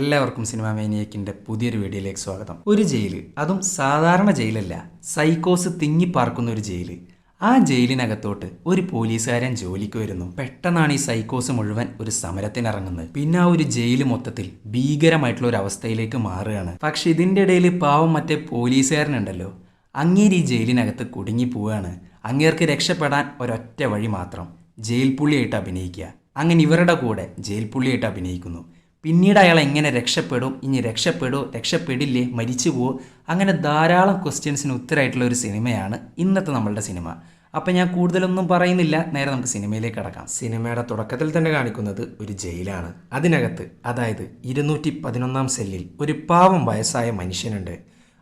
എല്ലാവർക്കും സിനിമ മേനിയക്കിന്റെ പുതിയൊരു വീഡിയോയിലേക്ക് സ്വാഗതം. ഒരു ജയിൽ അതും സാധാരണ ജയിലല്ല. സൈക്കോസ് തിങ്ങി പാർക്കുന്ന ഒരു ജയിൽ. ആ ജയിലിനകത്തോട്ട് ഒരു പോലീസുകാരൻ ജോലിക്ക് വരുന്നു. പെട്ടെന്നാണ് ഈ സൈക്കോസ് മുഴുവൻ ഒരു സമരത്തിനിറങ്ങുന്നത്. പിന്നെ ആ ഒരു ജയിൽ മൊത്തത്തിൽ ഭീകരമായിട്ടുള്ള ഒരു അവസ്ഥയിലേക്ക് മാറുകയാണ്. പക്ഷെ ഇതിന്റെ ഇടയിൽ പാവം മറ്റേ പോലീസുകാരനുണ്ടല്ലോ. അങ്ങേര് ഈ ജയിലിനകത്ത് കുടുങ്ങി പോവുകയാണ്. അങ്ങേർക്ക് രക്ഷപ്പെടാൻ ഒരൊറ്റ വഴി മാത്രം ജയിൽ പുള്ളിയായിട്ട് അഭിനയിക്കുക. അങ്ങനെ ഇവരുടെ കൂടെ ജയിൽ പുള്ളിയായിട്ട് അഭിനയിക്കുന്നു. പിന്നീട് അയാൾ എങ്ങനെ രക്ഷപ്പെടും? ഇനി രക്ഷപ്പെടുമോ രക്ഷപ്പെടില്ലേ? മരിച്ചു പോവോ? അങ്ങനെ ധാരാളം ക്വസ്റ്റ്യൻസിന് ഉത്തരമായിട്ടുള്ള ഒരു സിനിമയാണ് ഇന്നത്തെ നമ്മളുടെ സിനിമ. അപ്പം ഞാൻ കൂടുതലൊന്നും പറയുന്നില്ല. നേരെ നമുക്ക് സിനിമയിലേക്ക് കടക്കാം. സിനിമയുടെ തുടക്കത്തിൽ തന്നെ കാണിക്കുന്നത് ഒരു ജയിലാണ്. അതിനകത്ത് അതായത് ഇരുന്നൂറ്റി പതിനൊന്നാം സെല്ലിൽ ഒരു പാവം വയസ്സായ മനുഷ്യനുണ്ട്.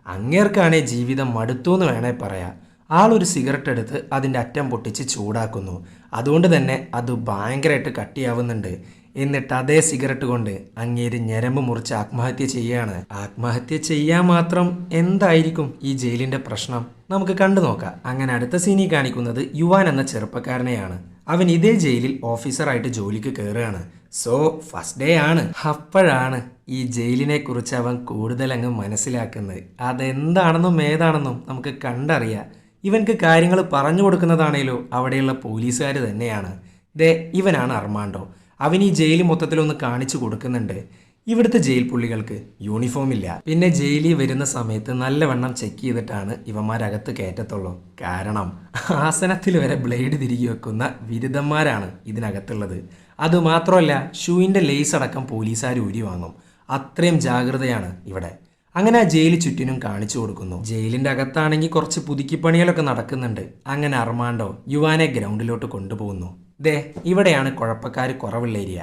അങ്ങേർക്കാണേ ജീവിതം മടുത്തു എന്ന് വേണേ പറയാം. ആളൊരു സിഗരറ്റ് എടുത്ത് അതിന്റെ അറ്റം പൊട്ടിച്ച് ചൂടാക്കുന്നു. അതുകൊണ്ട് തന്നെ അത് ഭയങ്കരമായിട്ട് കട്ടിയാവുന്നുണ്ട്. എന്നിട്ട് അതേ സിഗരറ്റ് കൊണ്ട് അങ്ങേര് ഞരമ്പ് മുറിച്ച് ആത്മഹത്യ ചെയ്യാണ്. ആത്മഹത്യ ചെയ്യാൻ മാത്രം എന്തായിരിക്കും ഈ ജയിലിന്റെ പ്രശ്നം? നമുക്ക് കണ്ടു നോക്കാം. അങ്ങനെ അടുത്ത സീനി കാണിക്കുന്നത് യുവാൻ എന്ന ചെറുപ്പക്കാരനെയാണ്. അവൻ ഇതേ ജയിലിൽ ഓഫീസറായിട്ട് ജോലിക്ക് കയറുകയാണ് സോ ഫസ്റ്റ് ഡേ ആണ്. അപ്പോഴാണ് ഈ ജയിലിനെ കുറിച്ച് അവൻ കൂടുതൽ അങ്ങ് മനസ്സിലാക്കുന്നത്. അതെന്താണെന്നും ഏതാണെന്നും നമുക്ക് കണ്ടറിയാം. ഇവൻക്ക് കാര്യങ്ങൾ പറഞ്ഞു കൊടുക്കുന്നതാണേലോ അവിടെയുള്ള പോലീസുകാർ തന്നെയാണ്. ദേ ഇവനാണ് അർമാണ്ടോ. അവൻ ഈ ജയിൽ മൊത്തത്തിലൊന്ന് കാണിച്ചു കൊടുക്കുന്നുണ്ട്. ഇവിടുത്തെ ജയിൽ പുള്ളികൾക്ക് യൂണിഫോം ഇല്ല. പിന്നെ ജയിലിൽ വരുന്ന സമയത്ത് നല്ലവണ്ണം ചെക്ക് ചെയ്തിട്ടാണ് ഇവന്മാരകത്ത് കയറ്റത്തുള്ളൂ. കാരണം ആസനത്തിൽ വരെ ബ്ലേഡ് തിരികെ വെക്കുന്ന ബിരുദന്മാരാണ് ഇതിനകത്തുള്ളത്. അതുമാത്രമല്ല ഷൂവിന്റെ ലേസ് അടക്കം പോലീസുകാർ ഊരി വാങ്ങും. അത്രയും ജാഗ്രതയാണ് ഇവിടെ. അങ്ങനെ ആ ജയിൽ ചുറ്റിനും കാണിച്ചു കൊടുക്കുന്നു. ജയിലിന്റെ അകത്താണെങ്കിൽ കുറച്ച് പുതുക്കിപ്പണികളൊക്കെ നടക്കുന്നുണ്ട്. അങ്ങനെ അർമാണ്ടോ യുവാനെ ഗ്രൗണ്ടിലോട്ട് കൊണ്ടുപോകുന്നു. ദേ ഇവിടെയാണ് കുഴപ്പക്കാർ കുറവുള്ള ഏരിയ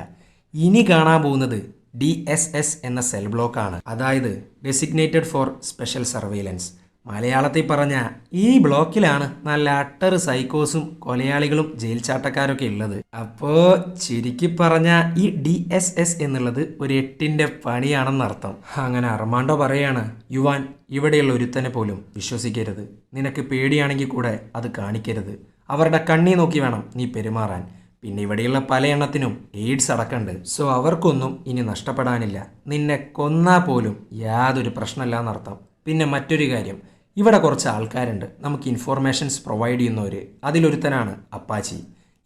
ഇനി കാണാൻ പോകുന്നത് ഡി എസ് എസ് എന്ന സെൽ ബ്ലോക്കാണ്. അതായത് ഡെസിഗ്നേറ്റഡ് ഫോർ സ്പെഷ്യൽ സർവൈലൻസ് മലയാളത്തിൽ പറഞ്ഞ ഈ ബ്ലോക്കിലാണ് നല്ല അട്ടർ സൈക്കോസും കൊലയാളികളും ജയിൽ ചാട്ടക്കാരൊക്കെ ഉള്ളത്. അപ്പോൾ ചുരുക്കി പറഞ്ഞ ഈ ഡി എസ് എസ് എന്നുള്ളത് ഒരു എട്ടിന്റെ പണിയാണെന്നർത്ഥം അങ്ങനെ അർമാണ്ടോ പറയാണ് യുവാൻ ഇവിടെയുള്ള ഒരുത്തനെ പോലും വിശ്വസിക്കരുത്. നിനക്ക് പേടിയാണെങ്കിൽ കൂടെ അത് കാണിക്കരുത്. അവരുടെ കണ്ണി നോക്കി വേണം നീ പെരുമാറാൻ. പിന്നെ ഇവിടെയുള്ള പല എണ്ണത്തിനും എയ്ഡ്സ് അടക്കമുണ്ട് സോ അവർക്കൊന്നും ഇനി നഷ്ടപ്പെടാനില്ല. നിന്നെ കൊന്നാ പോലും യാതൊരു പ്രശ്നമില്ല എന്നർത്ഥം പിന്നെ മറ്റൊരു കാര്യം. ഇവിടെ കുറച്ച് ആൾക്കാരുണ്ട്. നമുക്ക് ഇൻഫോർമേഷൻസ് പ്രൊവൈഡ് ചെയ്യുന്നവർ അതിലൊരുത്തനാണ് അപ്പാച്ചി.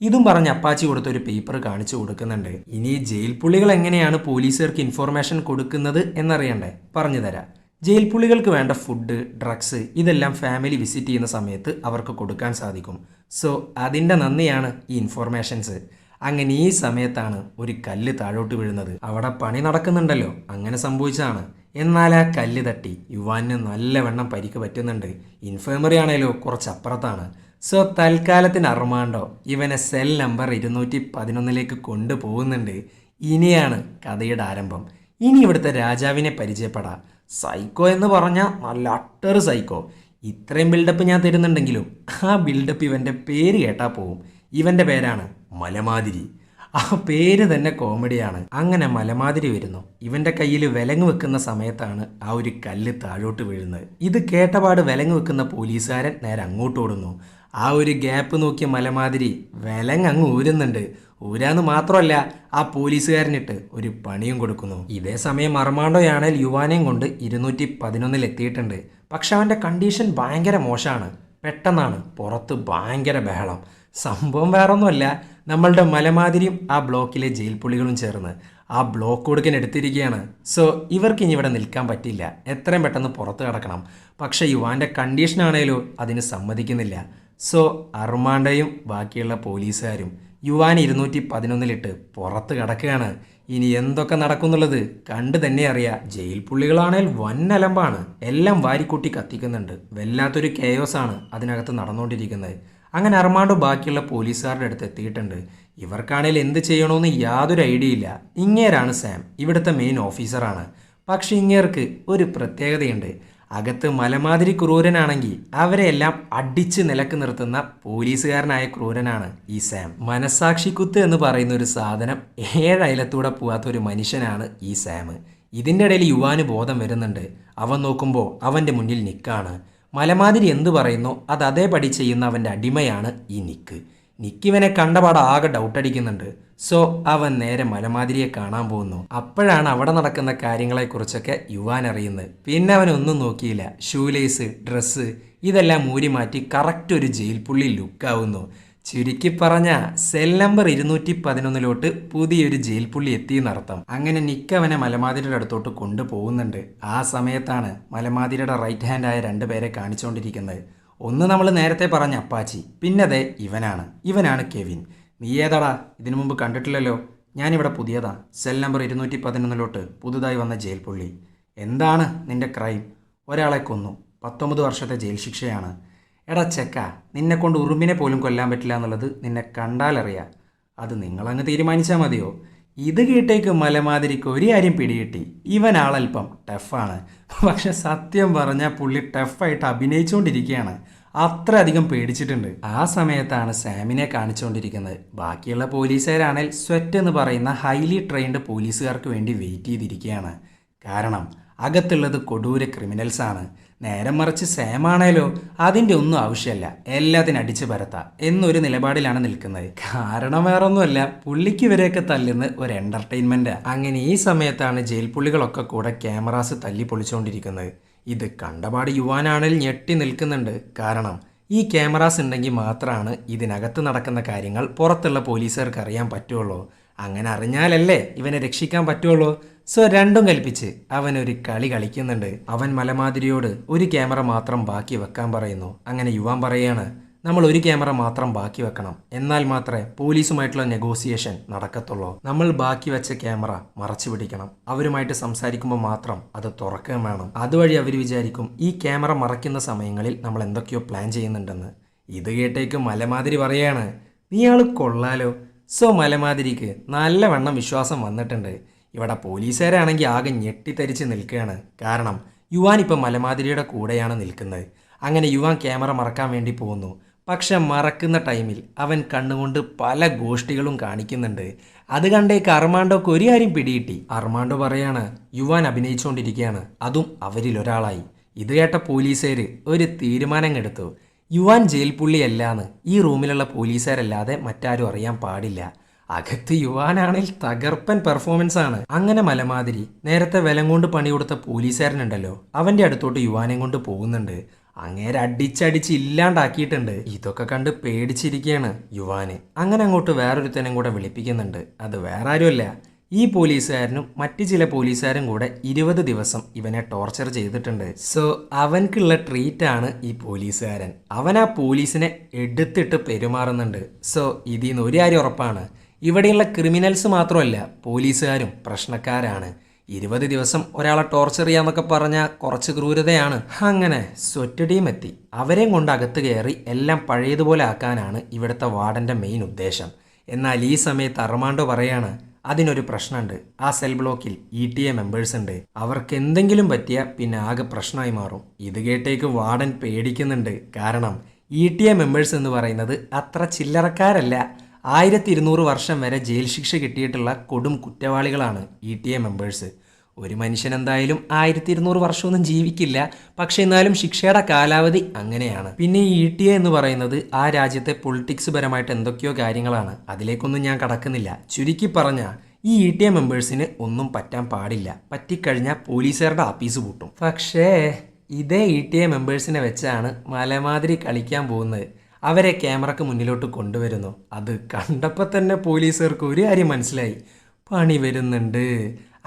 ഇതും പറഞ്ഞ് അപ്പാച്ചി കൊടുത്തൊരു പേപ്പർ കാണിച്ചു കൊടുക്കുന്നുണ്ട്. ഇനി ജയിൽ പുള്ളികൾ എങ്ങനെയാണ് പോലീസുകാർക്ക് ഇൻഫോർമേഷൻ കൊടുക്കുന്നത് എന്നറിയണ്ടേ? പറഞ്ഞു തരാം ജയിൽ പുള്ളികൾക്ക് വേണ്ട ഫുഡ് ഡ്രഗ്സ് ഇതെല്ലാം ഫാമിലി വിസിറ്റ് ചെയ്യുന്ന സമയത്ത് അവർക്ക് കൊടുക്കാൻ സാധിക്കും. സോ അതിന്റെ നന്ദിയാണ് ഈ ഇൻഫോർമേഷൻസ് അങ്ങനെ ഈ സമയത്താണ് ഒരു കല്ല് താഴോട്ട് വീഴുന്നത്. അവിടെ പണി നടക്കുന്നുണ്ടല്ലോ അങ്ങനെ സംഭവിച്ചതാണ്. എന്നാൽ ആ കല്ല് തട്ടി യുവാന് നല്ലവണ്ണം പരിക്ക് പറ്റുന്നുണ്ട്. ഇൻഫേമറി ആണേലോ കുറച്ച് അപ്പുറത്താണ് സോ തൽക്കാലത്തിന് അറുമാണ്ടോ? ഇവനെ സെൽ നമ്പർ ഇരുന്നൂറ്റി പതിനൊന്നിലേക്ക് കൊണ്ടുപോകുന്നുണ്ട്. ഇനിയാണ് കഥയുടെ ആരംഭം. ഇനി ഇവിടുത്തെ രാജാവിനെ പരിചയപ്പെടാം. സൈക്കോ എന്ന് പറഞ്ഞാൽ നല്ല അട്ടർ സൈക്കോ ഇത്രയും ബിൽഡപ്പ് ഞാൻ തരുന്നുണ്ടെങ്കിലും ആ ബിൽഡപ്പ് ഇവന്റെ പേര് കേട്ടാൽ പോവും. ഇവന്റെ പേരാണ് മലമാതിരി. ആ പേര് തന്നെ കോമഡിയാണ് അങ്ങനെ മലമാതിരി വരുന്നു. ഇവന്റെ കയ്യിൽ വിലങ്ങ് വെക്കുന്ന സമയത്താണ് ആ ഒരു കല്ല് താഴോട്ട് വീഴുന്നത്. ഇത് കേട്ടപാട് വിലങ്ങ് വെക്കുന്ന പോലീസുകാരൻ നേരെ അങ്ങോട്ട് ഓടുന്നു. ആ ഒരു ഗ്യാപ്പ് നോക്കിയ മലമാതിരി വിലങ്ങ് അങ്ങ് ഊരുന്നുണ്ട്. ഊരാന്ന് മാത്രമല്ല ആ പോലീസുകാരനിട്ട് ഒരു പണിയും കൊടുക്കുന്നു. ഇതേ സമയം അർമാണ്ടോയാണേൽ യുവാനെയും കൊണ്ട് ഇരുന്നൂറ്റി പതിനൊന്നിൽ എത്തിയിട്ടുണ്ട്. പക്ഷെ അവന്റെ കണ്ടീഷൻ ഭയങ്കര മോശമാണ്. പെട്ടെന്നാണ്. പുറത്ത് ഭയങ്കര ബഹളം. സംഭവം വേറൊന്നുമല്ല നമ്മളുടെ മലമാതിരിയും ആ ബ്ലോക്കിലെ ജയിൽ പുള്ളികളും ചേർന്ന് ആ ബ്ലോക്ക് കൊടുക്കാൻ എടുത്തിരിക്കുകയാണ്. സോ ഇവർക്ക് ഇനി ഇവിടെ നിൽക്കാൻ പറ്റില്ല. എത്രയും പെട്ടെന്ന് പുറത്ത് കിടക്കണം. പക്ഷെ യുവാന്റെ കണ്ടീഷനാണേലോ അതിന് സമ്മതിക്കുന്നില്ല. സോ അർമാണ്ടയും ബാക്കിയുള്ള പോലീസുകാരും യുവാൻ ഇരുന്നൂറ്റി പതിനൊന്നിലിട്ട് പുറത്ത് കിടക്കുകയാണ്. ഇനി എന്തൊക്കെ നടക്കുന്നുള്ളത് കണ്ട് തന്നെ അറിയാം. ജയിൽ പുള്ളികളാണേൽ വൻ അലമ്പാണ്. എല്ലാം വാരിക്കൂട്ടി കത്തിക്കുന്നുണ്ട്. വല്ലാത്തൊരു കേയോസാണ് അതിനകത്ത് നടന്നുകൊണ്ടിരിക്കുന്നത് അങ്ങനെ അർമാണ്ടോ ബാക്കിയുള്ള പോലീസുകാരുടെ അടുത്ത് എത്തിയിട്ടുണ്ട്. ഇവർക്കാണേൽ എന്ത് ചെയ്യണമെന്ന് യാതൊരു ഐഡിയ ഇല്ല. ഇങ്ങേരാണ് സാം. ഇവിടുത്തെ മെയിൻ ഓഫീസറാണ് പക്ഷേ ഇങ്ങേർക്ക് ഒരു പ്രത്യേകതയുണ്ട്. അകത്ത് മലമാതിരി ക്രൂരനാണെങ്കിൽ അവരെല്ലാം അടിച്ച് നിലയ്ക്ക് നിർത്തുന്ന പോലീസുകാരനായ ക്രൂരനാണ് ഈ സാം. മനസാക്ഷി കുത്ത് എന്ന് പറയുന്ന ഒരു സാധനം ഏഴയലത്തൂടെ പോവാത്ത ഒരു മനുഷ്യനാണ് ഈ സാം. ഇതിന്റെ ഇടയിൽ യുവാന് ബോധം വരുന്നുണ്ട്. അവൻ നോക്കുമ്പോൾ അവന്റെ മുന്നിൽ നിക്കാണ്. മലമാതിരി എന്തു പറയുന്നോ അത് അതേപടി ചെയ്യുന്ന അവന്റെ അടിമയാണ് ഈ നിക്ക്. നിക്കിവനെ കണ്ടപാട് ആകെ ഡൗട്ട് അടിക്കുന്നുണ്ട്. സോ അവൻ നേരെ മലമാതിരിയെ കാണാൻ പോകുന്നു. അപ്പോഴാണ് അവിടെ നടക്കുന്ന കാര്യങ്ങളെക്കുറിച്ചൊക്കെ യുവാൻ അറിയുന്നത്. പിന്നെ അവൻ ഒന്നും നോക്കിയില്ല. ഷൂലേസ് ഡ്രസ്സ് ഇതെല്ലാം മൂരി മാറ്റി കറക്റ്റ് ഒരു ജയിൽ പുള്ളി ലുക്കാവുന്നു ചുരുക്കി പറഞ്ഞ സെൽ നമ്പർ ഇരുന്നൂറ്റി പതിനൊന്നിലോട്ട് പുതിയൊരു ജയിൽ പുള്ളി എത്തിയെന്നർത്ഥം. അങ്ങനെ നിക്ക് അവനെ മലമാതിരിയുടെ അടുത്തോട്ട് കൊണ്ടുപോകുന്നുണ്ട്. ആ സമയത്താണ് മലമാതിരിയുടെ റൈറ്റ് ഹാൻഡായ രണ്ടുപേരെ കാണിച്ചുകൊണ്ടിരിക്കുന്നത് ഒന്ന് നമ്മൾ നേരത്തെ പറഞ്ഞ അപ്പാച്ചി പിന്നതെ ഇവനാണ്. ഇവനാണ് കെവിൻ. നീ ഏതാടാ ഇതിനു മുമ്പ് കണ്ടിട്ടില്ലല്ലോ. ഞാനിവിടെ പുതിയതാ. സെൽ നമ്പർ ഇരുന്നൂറ്റി പതിനൊന്നിലോട്ട് പുതുതായി വന്ന ജയിൽ പുള്ളി. എന്താണ് നിന്റെ ക്രൈം? ഒരാളെ കൊന്നു. പത്തൊമ്പത് വർഷത്തെ ജയിൽ ശിക്ഷയാണ്. എടാ ചെക്ക നിന്നെ കൊണ്ട് ഉറുമ്പിനെ പോലും കൊല്ലാൻ പറ്റില്ല എന്നുള്ളത് നിന്നെ കണ്ടാലറിയാ. അത് നിങ്ങളങ്ങ് തീരുമാനിച്ചാൽ മതിയോ? ഇത് കേട്ടേക്ക് മലമാതിരിക്ക് ഒരു കാര്യം പിടികിട്ടി. ഇവൻ ആളല്പം ടഫാണ്. പക്ഷെ സത്യം പറഞ്ഞാൽ പുള്ളി ടഫായിട്ട് അഭിനയിച്ചുകൊണ്ടിരിക്കുകയാണ് അത്രയധികം പേടിച്ചിട്ടുണ്ട്. ആ സമയത്താണ് സാമിനെ കാണിച്ചുകൊണ്ടിരിക്കുന്നത് ബാക്കിയുള്ള പോലീസുകാരാണെങ്കിൽ സ്വെറ്റ് എന്ന് പറയുന്ന ഹൈലി ട്രെയിൻഡ് പോലീസുകാർക്ക് വേണ്ടി വെയിറ്റ് ചെയ്തിരിക്കുകയാണ്. കാരണം അകത്തുള്ളത് കൊടൂര ക്രിമിനൽസാണ് നേരം മറിച്ച് സാമാണേലോ അതിന്റെ ഒന്നും ആവശ്യമല്ല എല്ലാത്തിനും അടിച്ചു പരത്താം എന്നൊരു നിലപാടിലാണ് നിൽക്കുന്നത്. കാരണം വേറൊന്നുമല്ല പുള്ളിക്ക് ഇവരെയൊക്കെ തല്ലുന്ന ഒരു എന്റർടൈൻമെന്റ് അങ്ങനെ ഈ സമയത്താണ് ജയിൽ പുള്ളികളൊക്കെ കൂടെ ക്യാമറാസ് തല്ലി പൊളിച്ചുകൊണ്ടിരിക്കുന്നത് ഇത് കണ്ടപാട് യുവാനാണിൽ ഞെട്ടി നിൽക്കുന്നുണ്ട്. കാരണം ഈ ക്യാമറാസ് ഉണ്ടെങ്കിൽ മാത്രമാണ് ഇതിനകത്ത് നടക്കുന്ന കാര്യങ്ങൾ പുറത്തുള്ള പോലീസുകാർക്ക് അറിയാൻ പറ്റുള്ളൂ. അങ്ങനെ അറിഞ്ഞാലല്ലേ ഇവനെ രക്ഷിക്കാൻ പറ്റുള്ളൂ. സോ രണ്ടും കൽപ്പിച്ച് അവൻ ഒരു കളി കളിക്കുന്നുണ്ട്. അവൻ മലമാതിരിയോട് ഒരു ക്യാമറ മാത്രം ബാക്കി വെക്കാൻ പറയുന്നു. അങ്ങനെ യുവാൻ പറയാണ് നമ്മൾ ഒരു ക്യാമറ മാത്രം ബാക്കി വെക്കണം. എന്നാൽ മാത്രമേ പോലീസുമായിട്ടുള്ള നെഗോസിയേഷൻ നടക്കത്തുള്ളൂ. നമ്മൾ ബാക്കി വെച്ച ക്യാമറ മറച്ചു പിടിക്കണം. അവരുമായിട്ട് സംസാരിക്കുമ്പോൾ മാത്രം അത് തുറക്കുകയും വേണം. അതുവഴി അവർ വിചാരിക്കും ഈ ക്യാമറ മറയ്ക്കുന്ന സമയങ്ങളിൽ നമ്മൾ എന്തൊക്കെയോ പ്ലാൻ ചെയ്യുന്നുണ്ടെന്ന്. ഇത് കേട്ടേക്ക് മലമാതിരി പറയാണ്. നീയാൾ കൊള്ളാലോ. സോ മലമാതിരിക്ക് നല്ലവണ്ണം വിശ്വാസം വന്നിട്ടുണ്ട്. ഇവിടെ പോലീസുകാരാണെങ്കിൽ ആകെ ഞെട്ടിത്തരിച്ച് നിൽക്കുകയാണ്. കാരണം യുവാൻ ഇപ്പം മലമാതിരിയുടെ കൂടെയാണ് നിൽക്കുന്നത്. അങ്ങനെ യുവാൻ ക്യാമറ മറക്കാൻ വേണ്ടി പോകുന്നു. പക്ഷെ മറക്കുന്ന ടൈമിൽ അവൻ കണ്ണുകൊണ്ട് പല ഗോഷ്ടികളും കാണിക്കുന്നുണ്ട്. അത് കണ്ടേക്ക് അർമാണ്ടോക്ക് ഒരു കാര്യം പിടികിട്ടി. അർമാണ്ടോ പറയാണ് യുവാൻ അഭിനയിച്ചുകൊണ്ടിരിക്കുകയാണ് അതും അവരിൽ ഒരാളായി. ഇത് കേട്ട പോലീസുകാർ ഒരു തീരുമാനം എടുത്തു യുവാൻ ജയിൽ പുള്ളിയല്ലാന്ന്. ഈ റൂമിലുള്ള പോലീസുകാരല്ലാതെ മറ്റാരും അറിയാൻ പാടില്ല. അകത്ത് യുവാനാണെങ്കിൽ തകർപ്പൻ പെർഫോമൻസ് ആണ് അങ്ങനെ മലമാതിരി നേരത്തെ വിലം കൊണ്ട് പണി കൊടുത്ത പോലീസുകാരനുണ്ടല്ലോ. അവന്റെ അടുത്തോട്ട് യുവാനെ കൊണ്ട് പോകുന്നുണ്ട്. അങ്ങേരെ അടിച്ചടിച്ച് ഇല്ലാണ്ടാക്കിയിട്ടുണ്ട്. ഇതൊക്കെ കണ്ട് പേടിച്ചിരിക്കുകയാണ് യുവാന്. അങ്ങനെ അങ്ങോട്ട് വേറൊരുത്തനും കൂടെ വിളിപ്പിക്കുന്നുണ്ട്. അത് വേറെ ആരുമല്ല ഈ പോലീസുകാരനും മറ്റു ചില പോലീസുകാരും കൂടെ ഇരുപത് ദിവസം ഇവനെ ടോർച്ചർ ചെയ്തിട്ടുണ്ട്. സോ അവൻക്കുള്ള ട്രീറ്റ് ആണ് ഈ പോലീസുകാരൻ. അവൻ ആ പോലീസിനെ എടുത്തിട്ട് പെരുമാറുന്നുണ്ട്. സോ ഇതിൽ നിന്ന് ഒരു കാര്യം ഉറപ്പാണ്. ഇവിടെയുള്ള ക്രിമിനൽസ് മാത്രമല്ല പോലീസുകാരും പ്രശ്നക്കാരാണ്. ഇരുപത് ദിവസം ഒരാളെ ടോർച്ചർ ചെയ്യാന്നൊക്കെ പറഞ്ഞാൽ കുറച്ച് ക്രൂരതയാണ്. അങ്ങനെ സ്വറ്റടിയും എത്തി. അവരെയും കൊണ്ട് അകത്ത് കയറി എല്ലാം പഴയതുപോലെ ആക്കാനാണ് ഇവിടുത്തെ വാർഡന്റെ മെയിൻ ഉദ്ദേശം. എന്നാൽ ഈ സമയത്ത് അർമാണ്ടോ പറയാണ് അതിനൊരു പ്രശ്നമുണ്ട് ആ സെൽ ബ്ലോക്കിൽ ഇ ടി എ മെമ്പേഴ്സ് ഉണ്ട് അവർക്ക് എന്തെങ്കിലും പറ്റിയ പിന്നെ ആകെ പ്രശ്നമായി മാറും. ഇത് കേട്ടേക്ക് വാർഡൻ പേടിക്കുന്നുണ്ട്. കാരണം ഇ ടി എ മെമ്പേഴ്സ് എന്ന് പറയുന്നത് അത്ര ചില്ലറക്കാരല്ല. ആയിരത്തി ഇരുന്നൂറ് വർഷം വരെ ജയിൽ ശിക്ഷ കിട്ടിയിട്ടുള്ള കൊടും കുറ്റവാളികളാണ് ഇ ടി എ മെമ്പേഴ്സ് ഒരു മനുഷ്യൻ എന്തായാലും ആയിരത്തി ഇരുന്നൂറ് വർഷമൊന്നും ജീവിക്കില്ല. പക്ഷേ എന്നാലും ശിക്ഷയുടെ കാലാവധി അങ്ങനെയാണ്. പിന്നെ ഈ ഇ ടി എ എന്ന് പറയുന്നത് ആ രാജ്യത്തെ പൊളിറ്റിക്സ് പരമായിട്ട് എന്തൊക്കെയോ കാര്യങ്ങളാണ്. അതിലേക്കൊന്നും ഞാൻ കടക്കുന്നില്ല. ചുരുക്കി പറഞ്ഞാൽ ഈ ഇ ടി എ മെമ്പേഴ്സിന് ഒന്നും പറ്റാൻ പാടില്ല. പറ്റിക്കഴിഞ്ഞാൽ പോലീസുകാരുടെ ആപ്പീസ് പൂട്ടും. പക്ഷേ ഇതേ ഇ ടി എ മെമ്പേഴ്സിനെ വെച്ചാണ് മലമാതിരി കളിക്കാൻ പോകുന്നത്. അവരെ ക്യാമറക്ക് മുന്നിലോട്ട് കൊണ്ടുവരുന്നു. അത് കണ്ടപ്പോൾ തന്നെ പോലീസുകാർക്ക് ഒരു കാര്യം മനസ്സിലായി. പണി വരുന്നുണ്ട്.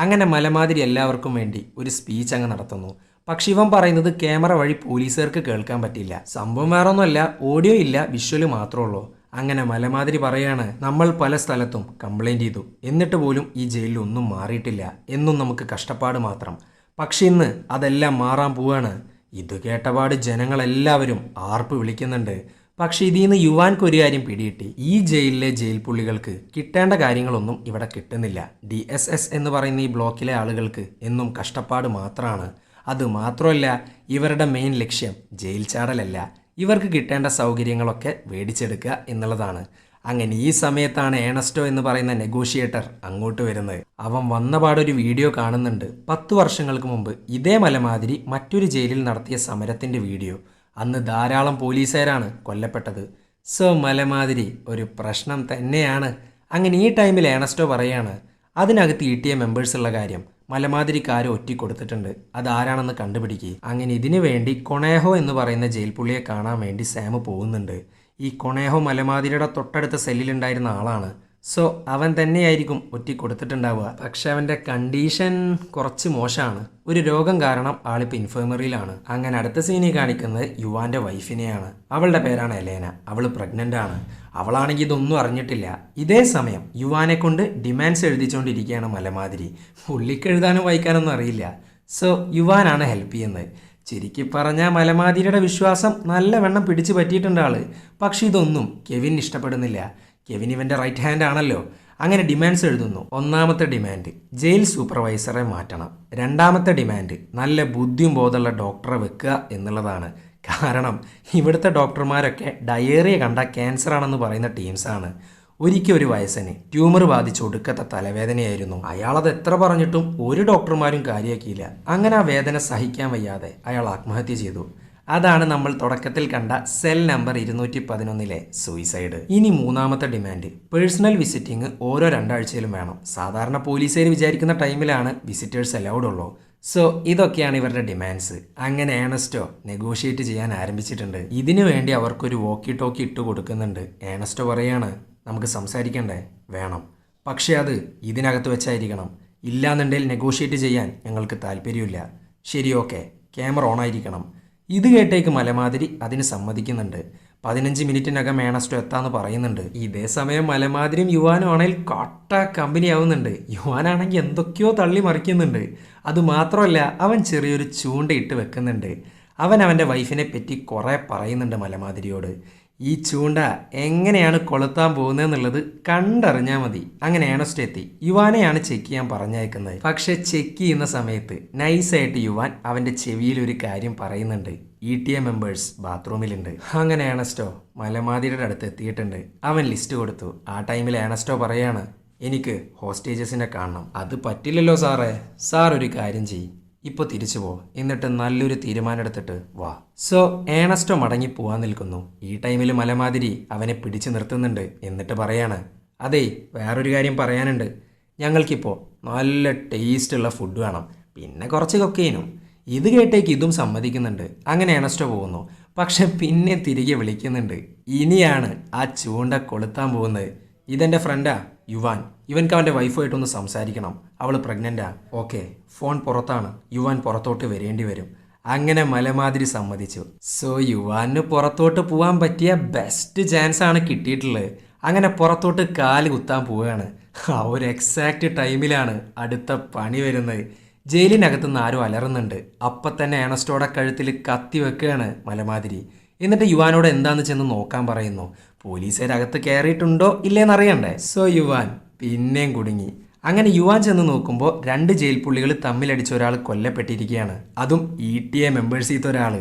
അങ്ങനെ മലമാതിരി എല്ലാവർക്കും വേണ്ടി ഒരു സ്പീച്ച് അങ്ങ് നടത്തുന്നു. പക്ഷെ ഇവൻ പറയുന്നത് ക്യാമറ വഴി പോലീസുകാർക്ക് കേൾക്കാൻ പറ്റില്ല. സംഭവം വേറൊന്നുമല്ല ഓഡിയോ ഇല്ല വിഷ്വൽ മാത്രമേ ഉള്ളൂ. അങ്ങനെ മലമാതിരി പറയാണ് നമ്മൾ പല സ്ഥലത്തും കംപ്ലൈന്റ് ചെയ്തു. എന്നിട്ട് പോലും ഈ ജയിലിൽ ഒന്നും മാറിയിട്ടില്ല. എന്നും നമുക്ക് കഷ്ടപ്പാട് മാത്രം. പക്ഷെ ഇന്ന് അതെല്ലാം മാറാൻ പോവാണ്. ഇത് കേട്ടപാട് ജനങ്ങളെല്ലാവരും ആർപ്പ് വിളിക്കുന്നുണ്ട്. പക്ഷെ ഇതിൽ നിന്ന് യുവാൻക്ക് ഒരു കാര്യം പിടികിട്ടി. ഈ ജയിലിലെ ജയിൽ പുള്ളികൾക്ക് കിട്ടേണ്ട കാര്യങ്ങളൊന്നും ഇവിടെ കിട്ടുന്നില്ല. ഡി എസ് എസ് എന്ന് പറയുന്ന ഈ ബ്ലോക്കിലെ ആളുകൾക്ക് എന്നും കഷ്ടപ്പാട് മാത്രമാണ് അത് മാത്രമല്ല ഇവരുടെ മെയിൻ ലക്ഷ്യം ജയിൽ ചാടലല്ല. ഇവർക്ക് കിട്ടേണ്ട സൗകര്യങ്ങളൊക്കെ മേടിച്ചെടുക്കുക എന്നുള്ളതാണ്. അങ്ങനെ ഈ സമയത്താണ് ഏണസ്റ്റോ എന്ന് പറയുന്ന നെഗോഷിയേറ്റർ അങ്ങോട്ട് വരുന്നത്. അവൻ വന്നപാടൊരു വീഡിയോ കാണുന്നുണ്ട്. പത്ത് വർഷങ്ങൾക്ക് മുമ്പ് ഇതേ മലമാതിരി മറ്റൊരു ജയിലിൽ നടത്തിയ സമരത്തിന്റെ വീഡിയോ. അന്ന് ധാരാളം പോലീസുകാരാണ് കൊല്ലപ്പെട്ടത്. സോ മലമാതിരി ഒരു പ്രശ്നം തന്നെയാണ്. അങ്ങനെ ഈ ടൈമിൽ ഏണസ്റ്റോ പറയാണ് അതിനകത്ത് ഇ ടി എ മെമ്പേഴ്സ് ഉള്ള കാര്യം മലമാതിരിക്കാരോ ഒറ്റി കൊടുത്തിട്ടുണ്ട് അത് ആരാണെന്ന് കണ്ടുപിടിക്കുക അങ്ങനെ ഇതിനു വേണ്ടി കൊണേഹോ എന്ന് പറയുന്ന ജയിൽ പുള്ളിയെ കാണാൻ വേണ്ടി സാം പോകുന്നുണ്ട്. ഈ കൊണേഹോ മലമാതിരിയുടെ തൊട്ടടുത്ത സെല്ലിലുണ്ടായിരുന്ന ആളാണ്. സോ അവൻ തന്നെയായിരിക്കും ഒറ്റി കൊടുത്തിട്ടുണ്ടാവുക പക്ഷെ അവന്റെ കണ്ടീഷൻ കുറച്ച് മോശമാണ്. ഒരു രോഗം കാരണം ആളിപ്പോൾ ഇൻഫർമറിയിലാണ്. അങ്ങനെ അടുത്ത സീനിൽ കാണിക്കുന്നത് യുവാന്റെ വൈഫിനെയാണ്. അവളുടെ പേരാണ് എലേന. അവൾ പ്രഗ്നന്റ് ആണ്. അവളാണെങ്കിൽ ഇതൊന്നും അറിഞ്ഞിട്ടില്ല. ഇതേ സമയം യുവാനെ കൊണ്ട് ഡിമാൻഡ്സ് എഴുതിച്ചുകൊണ്ടിരിക്കുകയാണ് മലമാതിരി. പുള്ളിക്ക് എഴുതാനും വായിക്കാനൊന്നും അറിയില്ല. സോ യുവാനാണ് ഹെൽപ്പ് ചെയ്യുന്നത്. ചുരുക്കി പറഞ്ഞാൽ മലമാതിരിയുടെ വിശ്വാസം നല്ലവണ്ണം പിടിച്ചു പറ്റിയിട്ടുണ്ട് ആൾ. പക്ഷെ ഇതൊന്നും കെവിൻ ഇഷ്ടപ്പെടുന്നില്ല. കെവിൻ ഇവന്റെ റൈറ്റ് ഹാൻഡ് ആണല്ലോ. അങ്ങനെ ഡിമാൻഡ്സ് എഴുതുന്നു. ഒന്നാമത്തെ ഡിമാൻഡ് ജയിൽ സൂപ്പർവൈസറെ മാറ്റണം. രണ്ടാമത്തെ ഡിമാൻഡ് നല്ല ബുദ്ധിയും ബോധമുള്ള ഡോക്ടറെ വെക്കുക എന്നുള്ളതാണ്. കാരണം ഇവിടുത്തെ ഡോക്ടർമാരൊക്കെ ഡയേറിയ കണ്ട ക്യാൻസർ ആണെന്ന് പറയുന്ന ടീംസാണ് ഒരിക്കൽ ഒരു വയസ്സന് ട്യൂമർ ബാധിച്ച് ഒടുക്കത്തെ തലവേദനയായിരുന്നു. അയാളത് എത്ര പറഞ്ഞിട്ടും ഒരു ഡോക്ടർമാരും കാര്യമാക്കിയില്ല. അങ്ങനെ ആ വേദന സഹിക്കാൻ വയ്യാതെ അയാൾ ആത്മഹത്യ ചെയ്തു. അതാണ് നമ്മൾ തുടക്കത്തിൽ കണ്ട സെൽ നമ്പർ ഇരുന്നൂറ്റി പതിനൊന്നിലെ സൂയിസൈഡ് ഇനി മൂന്നാമത്തെ ഡിമാൻഡ് പേഴ്സണൽ വിസിറ്റിംഗ് ഓരോ രണ്ടാഴ്ചയിലും വേണം. സാധാരണ പോലീസുകാർ വിചാരിക്കുന്ന ടൈമിലാണ് വിസിറ്റേഴ്സ് അലൗഡ് ഉള്ളൂ. സോ ഇതൊക്കെയാണ് ഇവരുടെ ഡിമാൻഡ്സ് അങ്ങനെ ഏണസ്റ്റോ നെഗോഷിയേറ്റ് ചെയ്യാൻ ആരംഭിച്ചിട്ടുണ്ട്. ഇതിനു വേണ്ടി അവർക്കൊരു വോക്കി ടോക്കി ഇട്ട് കൊടുക്കുന്നുണ്ട്. ഏണസ്റ്റോ പറയാണ് നമുക്ക് സംസാരിക്കണ്ടേ? വേണം. പക്ഷേ അത് ഇതിനകത്ത് വെച്ചായിരിക്കണം. ഇല്ലാന്നുണ്ടെങ്കിൽ നെഗോഷിയേറ്റ് ചെയ്യാൻ ഞങ്ങൾക്ക് താല്പര്യമില്ല. ശരി ഓക്കെ ക്യാമറ ഓൺ ആയിരിക്കണം. ഇത് കേട്ടേക്ക് മലമാതിരി അതിന് സമ്മതിക്കുന്നുണ്ട്. പതിനഞ്ച് മിനിറ്റിനകം മേണസ്റ്റോ എത്താന്ന് പറയുന്നുണ്ട്. ഇതേ സമയം മലമാതിരിയും യുവാനും ആണെങ്കിൽ കട്ട കമ്പനി ആവുന്നുണ്ട് യുവാനാണെങ്കിൽ എന്തൊക്കെയോ തള്ളി മറിക്കുന്നുണ്ട്. അത് മാത്രമല്ല അവൻ ചെറിയൊരു ചൂണ്ടയിട്ട് വെക്കുന്നുണ്ട്. അവൻ അവന്റെ വൈഫിനെ പറ്റി കുറേ പറയുന്നുണ്ട് മലമാതിരിയോട്. ഈ ചൂണ്ട എങ്ങനെയാണ് കൊളുത്താൻ പോകുന്നതെന്നുള്ളത് കണ്ടറിഞ്ഞാൽ മതി. അങ്ങനെ ഏണസ്റ്റ് എത്തി. യുവാനെയാണ് ചെക്ക് ചെയ്യാൻ പറഞ്ഞയക്കുന്നത്. പക്ഷെ ചെക്ക് ചെയ്യുന്ന സമയത്ത് നൈസായിട്ട് യുവാൻ അവന്റെ ചെവിയിൽ ഒരു കാര്യം പറയുന്നുണ്ട്. ഇ ടി എ മെമ്പേഴ്സ് ബാത്റൂമിലുണ്ട് അങ്ങനെ ഏണസ്റ്റോ മലമാതിരിയുടെ അടുത്ത് എത്തിയിട്ടുണ്ട്. അവൻ ലിസ്റ്റ് കൊടുത്തു. ആ ടൈമിൽ ഏണസ്റ്റോ പറയാണ്. എനിക്ക് ഹോസ്റ്റേജസിനെ കാണണം. അത് പറ്റില്ലല്ലോ സാറേ. സാർ ഒരു കാര്യം ചെയ്യ്. ഇപ്പോൾ തിരിച്ചു പോ. എന്നിട്ട് നല്ലൊരു തീരുമാനം എടുത്തിട്ട് വാ. സോ ഏണസ്റ്റോ മടങ്ങി പോവാൻ നിൽക്കുന്നു. ഈ ടൈമിൽ മലമാതിരി അവനെ പിടിച്ചു നിർത്തുന്നുണ്ട് എന്നിട്ട് പറയാണ് അതെ വേറൊരു കാര്യം പറയാനുണ്ട്. ഞങ്ങൾക്കിപ്പോൾ നല്ല ടേസ്റ്റുള്ള ഫുഡ് വേണം. പിന്നെ കുറച്ച് കൊക്കെയിനും ഇത് കേട്ടേക്ക് ഇതും സമ്മതിക്കുന്നുണ്ട്. അങ്ങനെ ഏണസ്റ്റോ പോകുന്നു. പക്ഷെ പിന്നെ തിരികെ വിളിക്കുന്നുണ്ട്. ഇനിയാണ് ആ ചൂണ്ട കൊളുത്താൻ പോകുന്നത്. ഇതെന്റെ ഫ്രണ്ടാ യുവാൻ. ഇവൻക്ക് അവന്റെ വൈഫുമായിട്ടൊന്ന് സംസാരിക്കണം. അവൾ പ്രഗ്നന്റാ ഓക്കെ ഫോൺ പുറത്താണ്. യുവാൻ പുറത്തോട്ട് വരേണ്ടി വരും. അങ്ങനെ മലമാതിരി സമ്മതിച്ചു. സോ യുവാന് പുറത്തോട്ട് പോകാൻ പറ്റിയ ബെസ്റ്റ് ചാൻസ് ആണ് കിട്ടിയിട്ടുള്ളത്. അങ്ങനെ പുറത്തോട്ട് കാൽ കുത്താൻ പോവുകയാണ്. ആ ഒരു എക്സാക്റ്റ് ടൈമിലാണ് അടുത്ത പണി വരുന്നത്. ജയിലിനകത്ത് നിന്ന് ആരും അലറുന്നുണ്ട്. അപ്പം തന്നെ ഏണസ്റ്റോടെ കഴുത്തിൽ കത്തി വെക്കുകയാണ് മലമാതിരി. എന്നിട്ട് യുവാനോട് എന്താന്ന് ചെന്ന് നോക്കാൻ പറയുന്നു. പോലീസുകാരകത്ത് കയറിയിട്ടുണ്ടോ ഇല്ലേന്ന് അറിയണ്ടേ? സോ യുവാൻ പിന്നെയും കുടുങ്ങി. അങ്ങനെ യുവാൻ ചെന്ന് നോക്കുമ്പോൾ രണ്ട് ജയിൽ പുള്ളികൾ തമ്മിലടിച്ച ഒരാൾ കൊല്ലപ്പെട്ടിരിക്കുകയാണ് അതും ഇ ടി എ മെമ്പേഴ്സിത്തെ ഒരാൾ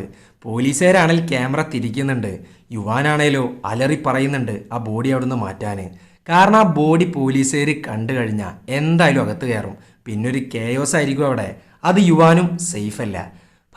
പോലീസുകാരാണെങ്കിൽ ക്യാമറ തിരിക്കുന്നുണ്ട്. യുവാനാണേലോ അലറി പറയുന്നുണ്ട് ആ ബോഡി അവിടുന്ന് മാറ്റാൻ കാരണം ആ ബോഡി പോലീസുകാർ കണ്ടു കഴിഞ്ഞാൽ എന്തായാലും അകത്ത് കയറും. പിന്നൊരു കേയോസ് ആയിരിക്കും അവിടെ. അത് യുവാനും സേഫല്ല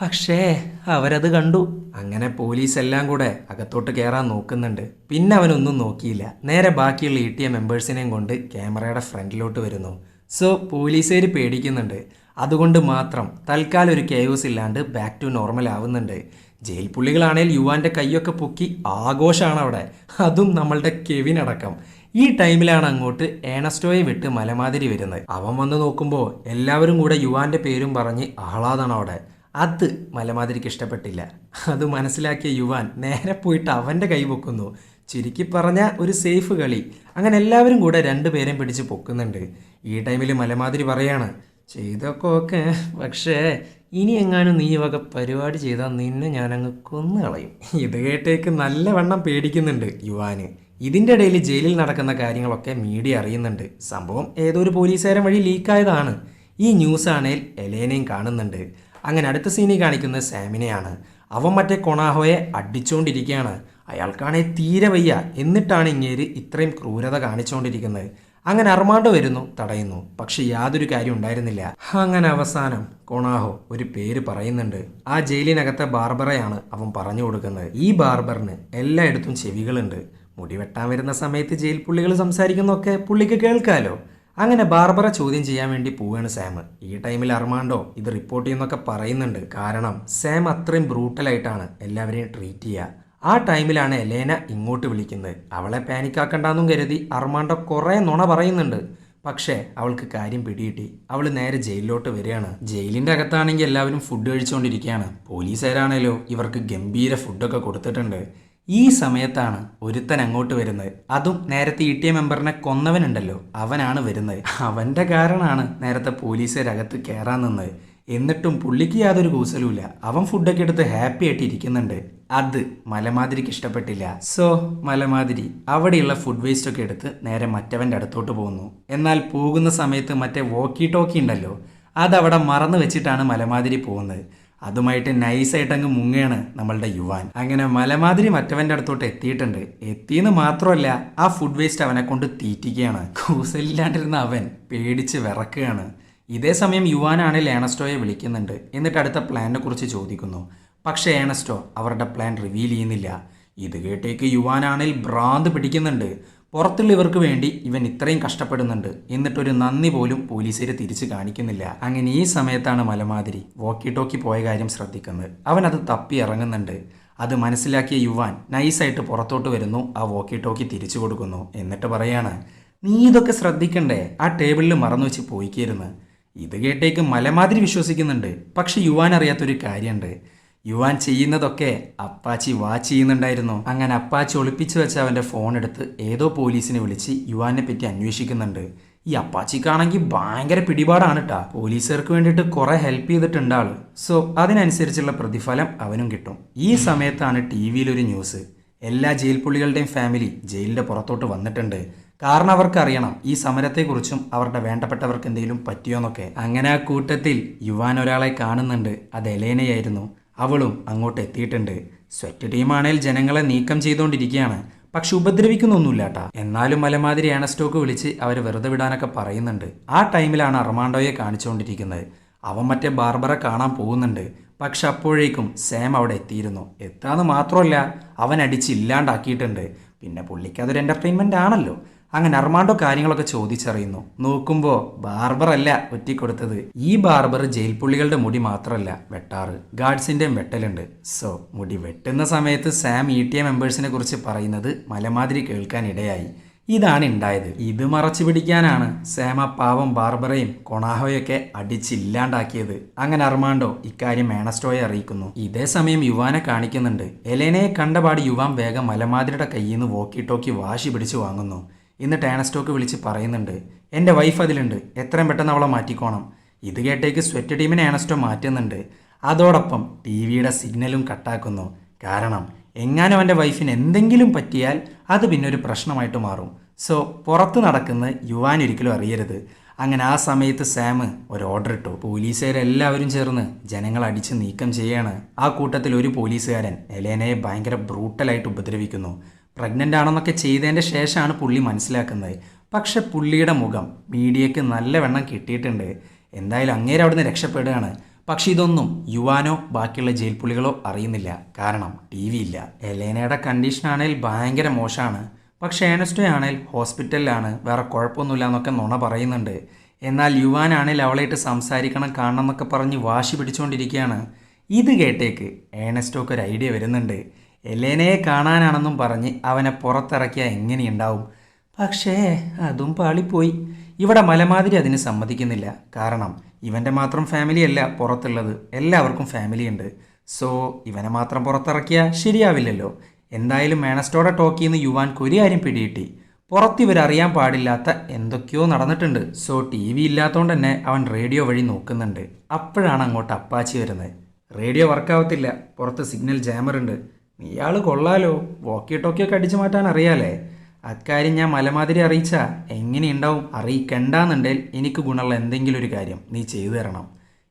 പക്ഷേ അവരത് കണ്ടു. അങ്ങനെ പോലീസ് എല്ലാം കൂടെ അകത്തോട്ട് കയറാൻ നോക്കുന്നുണ്ട്. പിന്നെ അവനൊന്നും നോക്കിയില്ല. നേരെ ബാക്കിയുള്ള ഇ ടി എ മെമ്പേഴ്സിനെയും കൊണ്ട് ക്യാമറയുടെ ഫ്രണ്ടിലോട്ട് വരുന്നു. സോ പോലീസുകാർ പേടിക്കുന്നുണ്ട്. അതുകൊണ്ട് മാത്രം തൽക്കാലം ഒരു കേവസ് ഇല്ലാണ്ട് ബാക്ക് ടു നോർമൽ ആവുന്നുണ്ട്. ജയിൽ പുള്ളികളാണേൽ യുവാന്റെ കൈയൊക്കെ പൊക്കി ആഘോഷമാണ് അവിടെ. അതും നമ്മളുടെ കെവിൻ അടക്കം. ഈ ടൈമിലാണ് അങ്ങോട്ട് ഏണസ്റ്റോയെ വിട്ട് മലമാതിരി വരുന്നത്. അവൻ വന്ന് നോക്കുമ്പോൾ എല്ലാവരും കൂടെ യുവാന്റെ പേരും പറഞ്ഞ് ആഹ്ലാദാണ് അവിടെ. അത് മലമാതിരിക്ക് ഇഷ്ടപ്പെട്ടില്ല. അത് മനസ്സിലാക്കിയ യുവാൻ നേരെ പോയിട്ട് അവന്റെ കൈ പൊക്കുന്നു. ചുരുക്കി പറഞ്ഞ ഒരു സേഫ് കളി. അങ്ങനെ എല്ലാവരും കൂടെ രണ്ടുപേരെയും പിടിച്ച് പൊക്കുന്നുണ്ട്. ഈ ടൈമിൽ മലമാതിരി പറയാണ് ചെയ്തൊക്കെ ഓക്കെ പക്ഷേ ഇനി എങ്ങാനും നീ വക പരിപാടി ചെയ്താൽ നിന്നെ ഞാനങ്ങ് കൊന്നു കളയും. ഇത് കേട്ടേക്ക് നല്ലവണ്ണം പേടിക്കുന്നുണ്ട് യുവാന്. ഇതിന്റെ ഇടയിൽ ജയിലിൽ നടക്കുന്ന കാര്യങ്ങളൊക്കെ മീഡിയ അറിയുന്നുണ്ട്. സംഭവം ഏതോ ഒരു പോലീസുകാരൻ വഴി ലീക്കായതാണ് ഈ ന്യൂസ് ആണേൽ എലേനയും കാണുന്നുണ്ട്. അങ്ങനെ അടുത്ത സീനിൽ കാണിക്കുന്നത് സാമിനെയാണ്. അവൻ മറ്റേ കൊണാഹോയെ അടിച്ചുകൊണ്ടിരിക്കുകയാണ് അയാൾക്കാണെ തീരെ വയ്യ. എന്നിട്ടാണ് ഇങ്ങേര് ഇത്രയും ക്രൂരത കാണിച്ചുകൊണ്ടിരിക്കുന്നത് അങ്ങനെ അർമാണ്ടോ വരുന്നു തടയുന്നു. പക്ഷെ യാതൊരു കാര്യം ഉണ്ടായിരുന്നില്ല. അങ്ങനെ അവസാനം കൊണാഹോ ഒരു പേര് പറയുന്നുണ്ട്. ആ ജയിലിനകത്തെ ബാർബറയാണ് അവൻ പറഞ്ഞു കൊടുക്കുന്നത്. ഈ ബാർബറിന് എല്ലായിടത്തും ചെവികളുണ്ട്. മുടി വെട്ടാൻ വരുന്ന സമയത്ത് ജയിൽ പുള്ളികൾ സംസാരിക്കുന്നൊക്കെ പുള്ളിക്ക് കേൾക്കാലോ. അങ്ങനെ ബാർബറ ചോദ്യം ചെയ്യാൻ വേണ്ടി പോവുകയാണ് സാം. ഈ ടൈമിൽ അർമാണ്ടോ ഇത് റിപ്പോർട്ട് ചെയ്യുന്നൊക്കെ പറയുന്നുണ്ട്. കാരണം സാം അത്രയും ബ്രൂട്ടലായിട്ടാണ് എല്ലാവരെയും ട്രീറ്റ് ചെയ്യുക ആ ടൈമിലാണ് എലേന ഇങ്ങോട്ട് വിളിക്കുന്നത്. അവളെ പാനിക്കാക്കണ്ടെന്നും കരുതി അർമാണ്ടോ കുറേ നുണ പറയുന്നുണ്ട്. പക്ഷേ അവൾക്ക് കാര്യം പിടികിട്ടി. അവൾ നേരെ ജയിലിലോട്ട് വരികയാണ്. ജയിലിന്റെ അകത്താണെങ്കിൽ എല്ലാവരും ഫുഡ് കഴിച്ചുകൊണ്ടിരിക്കുകയാണ്. പോലീസുകാരാണേലോ ഇവർക്ക് ഗംഭീര ഫുഡൊക്കെ കൊടുത്തിട്ടുണ്ട്. ഈ സമയത്താണ് ഒരുത്തൻ അങ്ങോട്ട് വരുന്നത്. അതും നേരത്തെ ഇ ടി എ മെമ്പറിനെ കൊന്നവനുണ്ടല്ലോ. അവനാണ് വരുന്നത്. അവന്റെ കാരണമാണ് നേരത്തെ പോലീസുകാരകത്ത് കയറാൻ നിന്നത്. എന്നിട്ടും പുള്ളിക്ക് യാതൊരു കൂസലുമില്ല. അവൻ ഫുഡൊക്കെ എടുത്ത് ഹാപ്പി ആയിട്ട് ഇരിക്കുന്നുണ്ട്. അത് മലമാതിരിക്ക് ഇഷ്ടപ്പെട്ടില്ല. സോ മലമാതിരി അവിടെയുള്ള ഫുഡ് വേസ്റ്റ് ഒക്കെ എടുത്ത് നേരെ മറ്റവന്റെ അടുത്തോട്ട് പോകുന്നു എന്നാൽ പോകുന്ന സമയത്ത് മറ്റേ വോക്കി ടോക്കി ഉണ്ടല്ലോ അതവിടെ മറന്നു വെച്ചിട്ടാണ് മലമാതിരി പോകുന്നത്. അതുമായിട്ട് നൈസായിട്ട് അങ്ങ് മുങ്ങയാണ് നമ്മളുടെ യുവാൻ. അങ്ങനെ മലമാതിരി മറ്റവന്റെ അടുത്തോട്ട് എത്തിയിട്ടുണ്ട്. എത്തിയെന്ന് മാത്രമല്ല ആ ഫുഡ് വേസ്റ്റ് അവനെ കൊണ്ട് തീറ്റിക്കുകയാണ്. കൂസലില്ലാണ്ടിരുന്ന അവൻ പേടിച്ച് വിറക്കുകയാണ്. ഇതേ സമയം യുവാനാണ് ലേണസ്റ്റോയെ വിളിക്കുന്നുണ്ട്. എന്നിട്ട് അടുത്ത പ്ലാനിനെ കുറിച്ച് ചോദിക്കുന്നു. പക്ഷേ ഏണസ്റ്റോ അവരുടെ പ്ലാൻ റിവീൽ ചെയ്യുന്നില്ല. ഇത് കേട്ടേക്ക് യുവാനാണിൽ ഭ്രാന്ത് പിടിക്കുന്നുണ്ട്. പുറത്തുള്ളവർക്ക് വേണ്ടി ഇവൻ ഇത്രയും കഷ്ടപ്പെടുന്നുണ്ട്. എന്നിട്ടൊരു നന്ദി പോലും പോലീസുകാർ തിരിച്ചു കാണിക്കുന്നില്ല. അങ്ങനെ ഈ സമയത്താണ് മലമാതിരി വോക്കി ടോക്കി പോയ കാര്യം ശ്രദ്ധിക്കുന്നത്. അവൻ അത് തപ്പി ഇറങ്ങുന്നുണ്ട്. അത് മനസ്സിലാക്കിയ യുവാൻ നൈസായിട്ട് പുറത്തോട്ട് വരുന്നു. ആ വോക്കി ടോക്കി തിരിച്ചു കൊടുക്കുന്നു. എന്നിട്ട് പറയാണ് നീ ഇതൊക്കെ ശ്രദ്ധിക്കണ്ടേ? ആ ടേബിളിൽ മറന്നു വെച്ച് പോയിക്കായിരുന്നു ഇത് കേട്ടേക്ക് മലമാതിരി വിശ്വസിക്കുന്നുണ്ട്. പക്ഷെ യുവാൻ അറിയാത്തൊരു കാര്യമുണ്ട്. യുവാൻ ചെയ്യുന്നതൊക്കെ അപ്പാച്ചി വാച്ച് ചെയ്യുന്നുണ്ടായിരുന്നു. അങ്ങനെ അപ്പാച്ചി ഒളിപ്പിച്ചു വെച്ച അവന്റെ ഫോൺ എടുത്ത് ഏതോ പോലീസിനെ വിളിച്ച് യുവാനെ പറ്റി അന്വേഷിക്കുന്നുണ്ട്. ഈ അപ്പാച്ചിക്കാണെങ്കിൽ ഭയങ്കര പിടിപാടാണ് കേട്ടാ പോലീസുകാർക്ക് വേണ്ടിയിട്ട് കുറെ ഹെൽപ്പ് ചെയ്തിട്ടുണ്ട് ആൾ. സോ അതിനനുസരിച്ചുള്ള പ്രതിഫലം അവനും കിട്ടും. ഈ സമയത്താണ് ടി വിയിലൊരു ന്യൂസ്. എല്ലാ ജയിൽ പുള്ളികളുടെയും ഫാമിലി ജയിലിന്റെ പുറത്തോട്ട് വന്നിട്ടുണ്ട്. കാരണം അവർക്കറിയണം ഈ സമരത്തെക്കുറിച്ചും അവരുടെ വേണ്ടപ്പെട്ടവർക്ക് എന്തെങ്കിലും പറ്റിയോന്നൊക്കെ. അങ്ങനെ ആ കൂട്ടത്തിൽ യുവാൻ ഒരാളെ കാണുന്നുണ്ട്. അത് എലേനയായിരുന്നു. അവളും അങ്ങോട്ട് എത്തിയിട്ടുണ്ട്. സ്വെറ്റ് ടീമാണേൽ ജനങ്ങളെ നീക്കം ചെയ്തുകൊണ്ടിരിക്കുകയാണ് പക്ഷെ ഉപദ്രവിക്കുന്നൊന്നുമില്ല കേട്ടാ എന്നാലും മലമാതിരി ഏണസ്റ്റോക്ക് വിളിച്ച് അവർ വെറുതെ വിടാനൊക്കെ പറയുന്നുണ്ട്. ആ ടൈമിലാണ് അർമാണ്ടോയെ കാണിച്ചുകൊണ്ടിരിക്കുന്നത് അവൻ മറ്റേ ബാർബറ കാണാൻ പോകുന്നുണ്ട്. പക്ഷെ അപ്പോഴേക്കും സാം അവിടെ എത്തിയിരുന്നു. എത്താന്ന് മാത്രമല്ല അവൻ അടിച്ച് ഇല്ലാണ്ടാക്കിയിട്ടുണ്ട്. പിന്നെ പുള്ളിക്ക് അതൊരു എന്റർടൈൻമെന്റ് ആണല്ലോ. അങ്ങനെ അർമാണ്ടോ കാര്യങ്ങളൊക്കെ ചോദിച്ചറിയുന്നു. നോക്കുമ്പോൾ ബാർബർ അല്ല ഒറ്റിക്കൊടുത്തത്. ഈ ബാർബർ ജയിൽ പുള്ളികളുടെ മുടി മാത്രമല്ല വെട്ടാറ്. ഗാർഡ്സിന്റെയും വെട്ടലുണ്ട്. സോ മുടി വെട്ടുന്ന സമയത്ത് സാം ഇ ടി എ മെമ്പേഴ്സിനെ കുറിച്ച് പറയുന്നത് മലമാതിരി കേൾക്കാൻ ഇടയായി. ഇതാണ് ഉണ്ടായത് ഇത് മറച്ചു പിടിക്കാനാണ് സാം ആ പാവം ബാർബറയും കൊണാഹോയൊക്കെ അടിച്ചില്ലാണ്ടാക്കിയത്. അങ്ങനെ അർമാണ്ടോ ഇക്കാര്യം മേണസ്റ്റോയെ അറിയിക്കുന്നു. ഇതേ സമയം യുവാനെ കാണിക്കുന്നുണ്ട്. എലേനയെ കണ്ടപാട് യുവാൻ വേഗം മലമാതിരിയുടെ കയ്യിൽ നിന്ന് വോക്കി ടോക്കി വാശി പിടിച്ചു വാങ്ങുന്നു. എന്നിട്ട് ടാനസ്റ്റോക്ക് വിളിച്ച് പറയുന്നുണ്ട് എന്റെ വൈഫ് അതിലുണ്ട് എത്രയും പെട്ടെന്ന് അവളെ മാറ്റിക്കോണം. ഇത് കേട്ടേക്ക് സ്വെറ്റ് ടീമിനെ ആനസ്റ്റോ മാറ്റുന്നുണ്ട്. അതോടൊപ്പം ടി വിയുടെ സിഗ്നലും കട്ടാക്കുന്നു കാരണം എങ്ങാനും അവന്റെ വൈഫിന് എന്തെങ്കിലും പറ്റിയാൽ അത് പിന്നെ ഒരു പ്രശ്നമായിട്ട് മാറും. സോ പുറത്ത് നടക്കുന്ന യുവാൻ ഒരിക്കലും അറിയരുത്. അങ്ങനെ ആ സമയത്ത് സാം ഒരു ഓർഡർ ഇട്ടു. പോലീസുകാരെല്ലാവരും ചേർന്ന് ജനങ്ങളെ അടിച്ച് നീക്കം ചെയ്യാണ്. ആ കൂട്ടത്തിൽ ഒരു പോലീസുകാരൻ എലേനയെ ഭയങ്കര ബ്രൂട്ടലായിട്ട് ഉപദ്രവിക്കുന്നു. പ്രഗ്നന്റ് ആണെന്നൊക്കെ ചെയ്തതിന്റെ ശേഷമാണ് പുള്ളി മനസ്സിലാക്കുന്നത്. പക്ഷെ പുള്ളിയുടെ മുഖം മീഡിയയ്ക്ക് നല്ല വെണ്ണം കിട്ടിയിട്ടുണ്ട്. എന്തായാലും അങ്ങേരെ അവിടുന്ന് രക്ഷപ്പെടുകയാണ്. പക്ഷെ ഇതൊന്നും യുവാനോ ബാക്കിയുള്ള ജയിൽ പുള്ളികളോ അറിയുന്നില്ല. കാരണം ടി വി ഇല്ല. എലേനയുടെ കണ്ടീഷൻ ആണെങ്കിൽ ഭയങ്കര മോശമാണ്. പക്ഷേ ഏണസ്റ്റോ ആണെങ്കിൽ ഹോസ്പിറ്റലിലാണ്. വേറെ കുഴപ്പമൊന്നുമില്ല എന്നൊക്കെ നുണ പറയുന്നുണ്ട്. എന്നാൽ യുവാനാണെങ്കിൽ അവളായിട്ട് സംസാരിക്കണം കാണണം എന്നൊക്കെ പറഞ്ഞ് വാശി പിടിച്ചുകൊണ്ടിരിക്കുകയാണ്. ഇത് കേട്ടേക്ക് ഏണസ്റ്റോക്ക് ഒരു ഐഡിയ വരുന്നുണ്ട്. എലേനയെ കാണാനാണെന്നും പറഞ്ഞ് അവനെ പുറത്തിറക്കിയാൽ എങ്ങനെയുണ്ടാവും? പക്ഷേ അതും പാളിപ്പോയി. ഇവിടെ മലമാതിരി അതിന് സമ്മതിക്കുന്നില്ല. കാരണം ഇവന്റെ മാത്രം ഫാമിലി അല്ല പുറത്തുള്ളത്. എല്ലാവർക്കും ഫാമിലി ഉണ്ട് സോ ഇവനെ മാത്രം പുറത്തിറക്കിയാൽ ശരിയാവില്ലല്ലോ. എന്തായാലും മേണസ്റ്റോടെ ടോക്ക് ചെയ്യുന്ന യുവാൻ ഒരു കാര്യം പിടികിട്ടി. പുറത്ത് ഇവരറിയാൻ പാടില്ലാത്ത എന്തൊക്കെയോ നടന്നിട്ടുണ്ട്. സോ ടി വി ഇല്ലാത്തതുകൊണ്ട് തന്നെ അവൻ റേഡിയോ വഴി നോക്കുന്നുണ്ട്. അപ്പോഴാണ് അങ്ങോട്ട് അപ്പാച്ചി വരുന്നത്. റേഡിയോ വർക്കാവത്തില്ല പുറത്ത് സിഗ്നൽ ജാമർ നീയാൾ കൊള്ളാലോ. വോക്കി ടോക്കിയൊക്കെ അടിച്ചു മാറ്റാൻ അറിയാലേ. അക്കാര്യം ഞാൻ മലമാതിരി അറിയിച്ചാ. എങ്ങനെയുണ്ടാവും അറിയിക്കണ്ടെന്നുണ്ടെങ്കിൽ എനിക്ക് ഗുണമുള്ള എന്തെങ്കിലും ഒരു കാര്യം നീ ചെയ്തു തരണം.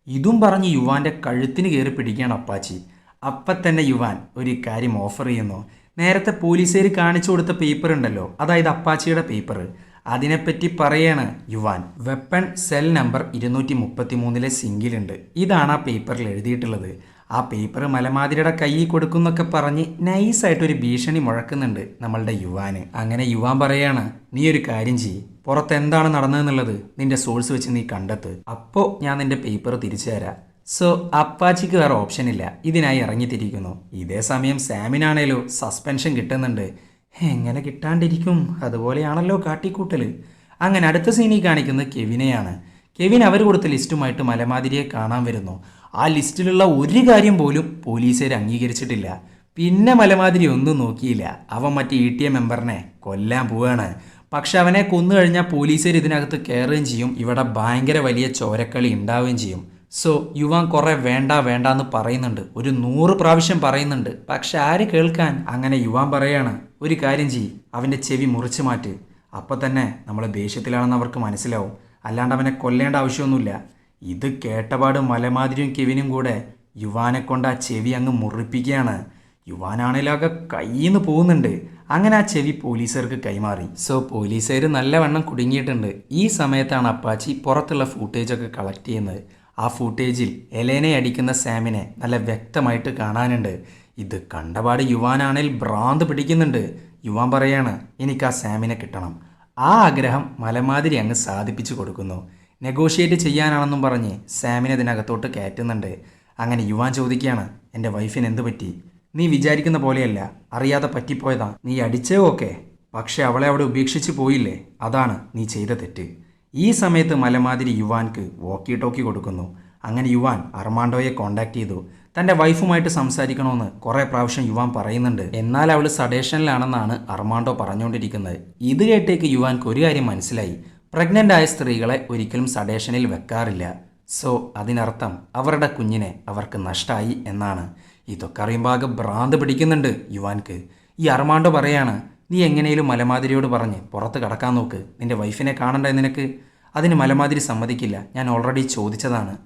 ഇതും പറഞ്ഞ് യുവാന്റെ കഴുത്തിന് കയറി പിടിക്കുകയാണ് അപ്പാച്ചി. അപ്പം തന്നെ യുവാൻ ഒരു കാര്യം ഓഫർ ചെയ്യുന്നു. നേരത്തെ പോലീസുകാർ കാണിച്ചു കൊടുത്ത പേപ്പർ ഉണ്ടല്ലോ. അതായത് അപ്പാച്ചിയുടെ പേപ്പർ അതിനെപ്പറ്റി പറയാണ് യുവാൻ. വെപ്പൺ സെൽ നമ്പർ ഇരുന്നൂറ്റി മുപ്പത്തി മൂന്നിലെ സിംഗിലുണ്ട് ഇതാണ് ആ പേപ്പറിൽ എഴുതിയിട്ടുള്ളത്. ആ പേപ്പർ മലമാതിരിയുടെ കയ്യിൽ കൊടുക്കുന്നൊക്കെ പറഞ്ഞ് നൈസായിട്ടൊരു ഭീഷണി മുഴക്കുന്നുണ്ട് നമ്മളുടെ യുവാന്. അങ്ങനെ യുവാൻ പറയാണ് നീ ഒരു കാര്യം ചെയ്യ്. പുറത്ത് എന്താണ് നടന്നതെന്നുള്ളത് നിന്റെ സോഴ്സ് വെച്ച് നീ കണ്ടെത്ത്. അപ്പോൾ ഞാൻ നിന്റെ പേപ്പർ തിരിച്ചു തരാം. സോ അപ്പാച്ചിക്ക് വേറെ ഓപ്ഷൻ ഇല്ല. ഇതിനായി ഇറങ്ങിത്തിരിക്കുന്നു. ഇതേ സമയം സാമിനാണേലോ സസ്പെൻഷൻ കിട്ടുന്നുണ്ട്. എങ്ങനെ കിട്ടാണ്ടിരിക്കും? അതുപോലെയാണല്ലോ കാട്ടിക്കൂട്ടൽ അങ്ങനെ അടുത്ത സീനിൽ കാണിക്കുന്നത് കെവിനെയാണ്. കെവിൻ അവർ കൊടുത്ത ലിസ്റ്റുമായിട്ട് മലമാതിരിയെ കാണാൻ വരുന്നു. ആ ലിസ്റ്റിലുള്ള ഒരു കാര്യം പോലും പോലീസുകാർ അംഗീകരിച്ചിട്ടില്ല. പിന്നെ മലമാതിരി ഒന്നും നോക്കിയില്ല. അവൻ മറ്റേ ഇ ടി എ മെമ്പറിനെ കൊല്ലാൻ പോവാണ്. പക്ഷെ അവനെ കൊന്നു കഴിഞ്ഞാൽ പോലീസുകാർ ഇതിനകത്ത് കയറുകയും ചെയ്യും. ഇവിടെ ഭയങ്കര വലിയ ചോരക്കളി ഉണ്ടാവുകയും ചെയ്യും. സോ യുവാൻ കുറേ വേണ്ട വേണ്ട എന്ന് പറയുന്നുണ്ട്. ഒരു നൂറ് പ്രാവശ്യം പറയുന്നുണ്ട്. പക്ഷെ ആര് കേൾക്കാൻ? അങ്ങനെ യുവാൻ പറയാണ്. ഒരു കാര്യം ചെയ്യ്. അവന്റെ ചെവി മുറിച്ച് മാറ്റ്. അപ്പം തന്നെ നമ്മൾ ദേഷ്യത്തിലാണെന്ന് അവർക്ക് മനസ്സിലാവും. അല്ലാണ്ട് അവനെ കൊല്ലേണ്ട ആവശ്യമൊന്നുമില്ല. ഇത് കേട്ടപാട് മലമാതിരിയും കെവിനും കൂടെ യുവാനെ കൊണ്ട് ആ ചെവി അങ്ങ് മുറിപ്പിക്കുകയാണ്. യുവാനാണേലൊക്കെ കയ്യിൽ നിന്ന് പോകുന്നുണ്ട്. അങ്ങനെ ആ ചെവി പോലീസുകാർക്ക് കൈമാറി. സോ പോലീസുകാർ നല്ലവണ്ണം കുടുങ്ങിയിട്ടുണ്ട്. ഈ സമയത്താണ് അപ്പാച്ചി പുറത്തുള്ള ഫൂട്ടേജൊക്കെ കളക്ട് ചെയ്യുന്നത്. ആ ഫൂട്ടേജിൽ എലേനെ അടിക്കുന്ന സാമിനെ നല്ല വ്യക്തമായിട്ട് കാണാനുണ്ട്. ഇത് കണ്ടപാട് യുവാനാണേൽ ഭ്രാന്ത് പിടിക്കുന്നുണ്ട്. യുവാൻ പറയാണ് എനിക്ക് ആ സാമിനെ കിട്ടണം. ആ ആഗ്രഹം മലമാതിരി അങ്ങ് സാധിപ്പിച്ചു കൊടുക്കുന്നു. നെഗോഷിയേറ്റ് ചെയ്യാനാണെന്നും പറഞ്ഞ് സാമിനെ ഇതിനകത്തോട്ട് കയറ്റുന്നുണ്ട്. അങ്ങനെ യുവാൻ ചോദിക്കുകയാണ് എന്റെ വൈഫിന് എന്ത് പറ്റി? നീ വിചാരിക്കുന്ന പോലെയല്ല. അറിയാതെ പറ്റിപ്പോയതാ. നീ അടിച്ചേ ഓക്കെ. പക്ഷെ അവളെ അവിടെ ഉപേക്ഷിച്ച് പോയില്ലേ? അതാണ് നീ ചെയ്ത തെറ്റ്. ഈ സമയത്ത് മലമാതിരി യുവാൻക്ക് വോക്കി ടോക്കി കൊടുക്കുന്നു. അങ്ങനെ യുവാൻ അർമാണ്ടോയെ കോണ്ടാക്ട് ചെയ്തു. തന്റെ വൈഫുമായിട്ട് സംസാരിക്കണമെന്ന് കുറേ പ്രാവശ്യം യുവാൻ പറയുന്നുണ്ട്. എന്നാൽ അവൾ സഡേഷനിലാണെന്നാണ് അർമാണ്ടോ പറഞ്ഞുകൊണ്ടിരിക്കുന്നത്. ഇത് കേട്ടേക്ക് യുവാൻക്ക് ഒരു കാര്യം മനസ്സിലായി. പ്രഗ്നന്റ് ആയ സ്ത്രീകളെ ഒരിക്കലും സഡേഷനിൽ വെക്കാറില്ല. സോ അതിനർത്ഥം അവരുടെ കുഞ്ഞിനെ അവർക്ക് നഷ്ടമായി എന്നാണ്. ഇതൊക്കെ അറിയുമ്പോൾ ആകെ ഭ്രാന്ത് പിടിക്കുന്നുണ്ട് യുവാൻക്ക്. ഈ അർമാണ്ടോ പറയാണ് നീ എങ്ങനെയും മലമാതിരിയോട് പറഞ്ഞ് പുറത്ത് കടക്കാൻ നോക്ക്. നിന്റെ വൈഫിനെ കാണണ്ടേ നിനക്ക്? അതിന് മലമാതിരി സമ്മതിക്കില്ല. ഞാൻ ഓൾറെഡി ചോദിച്ചതാണ്.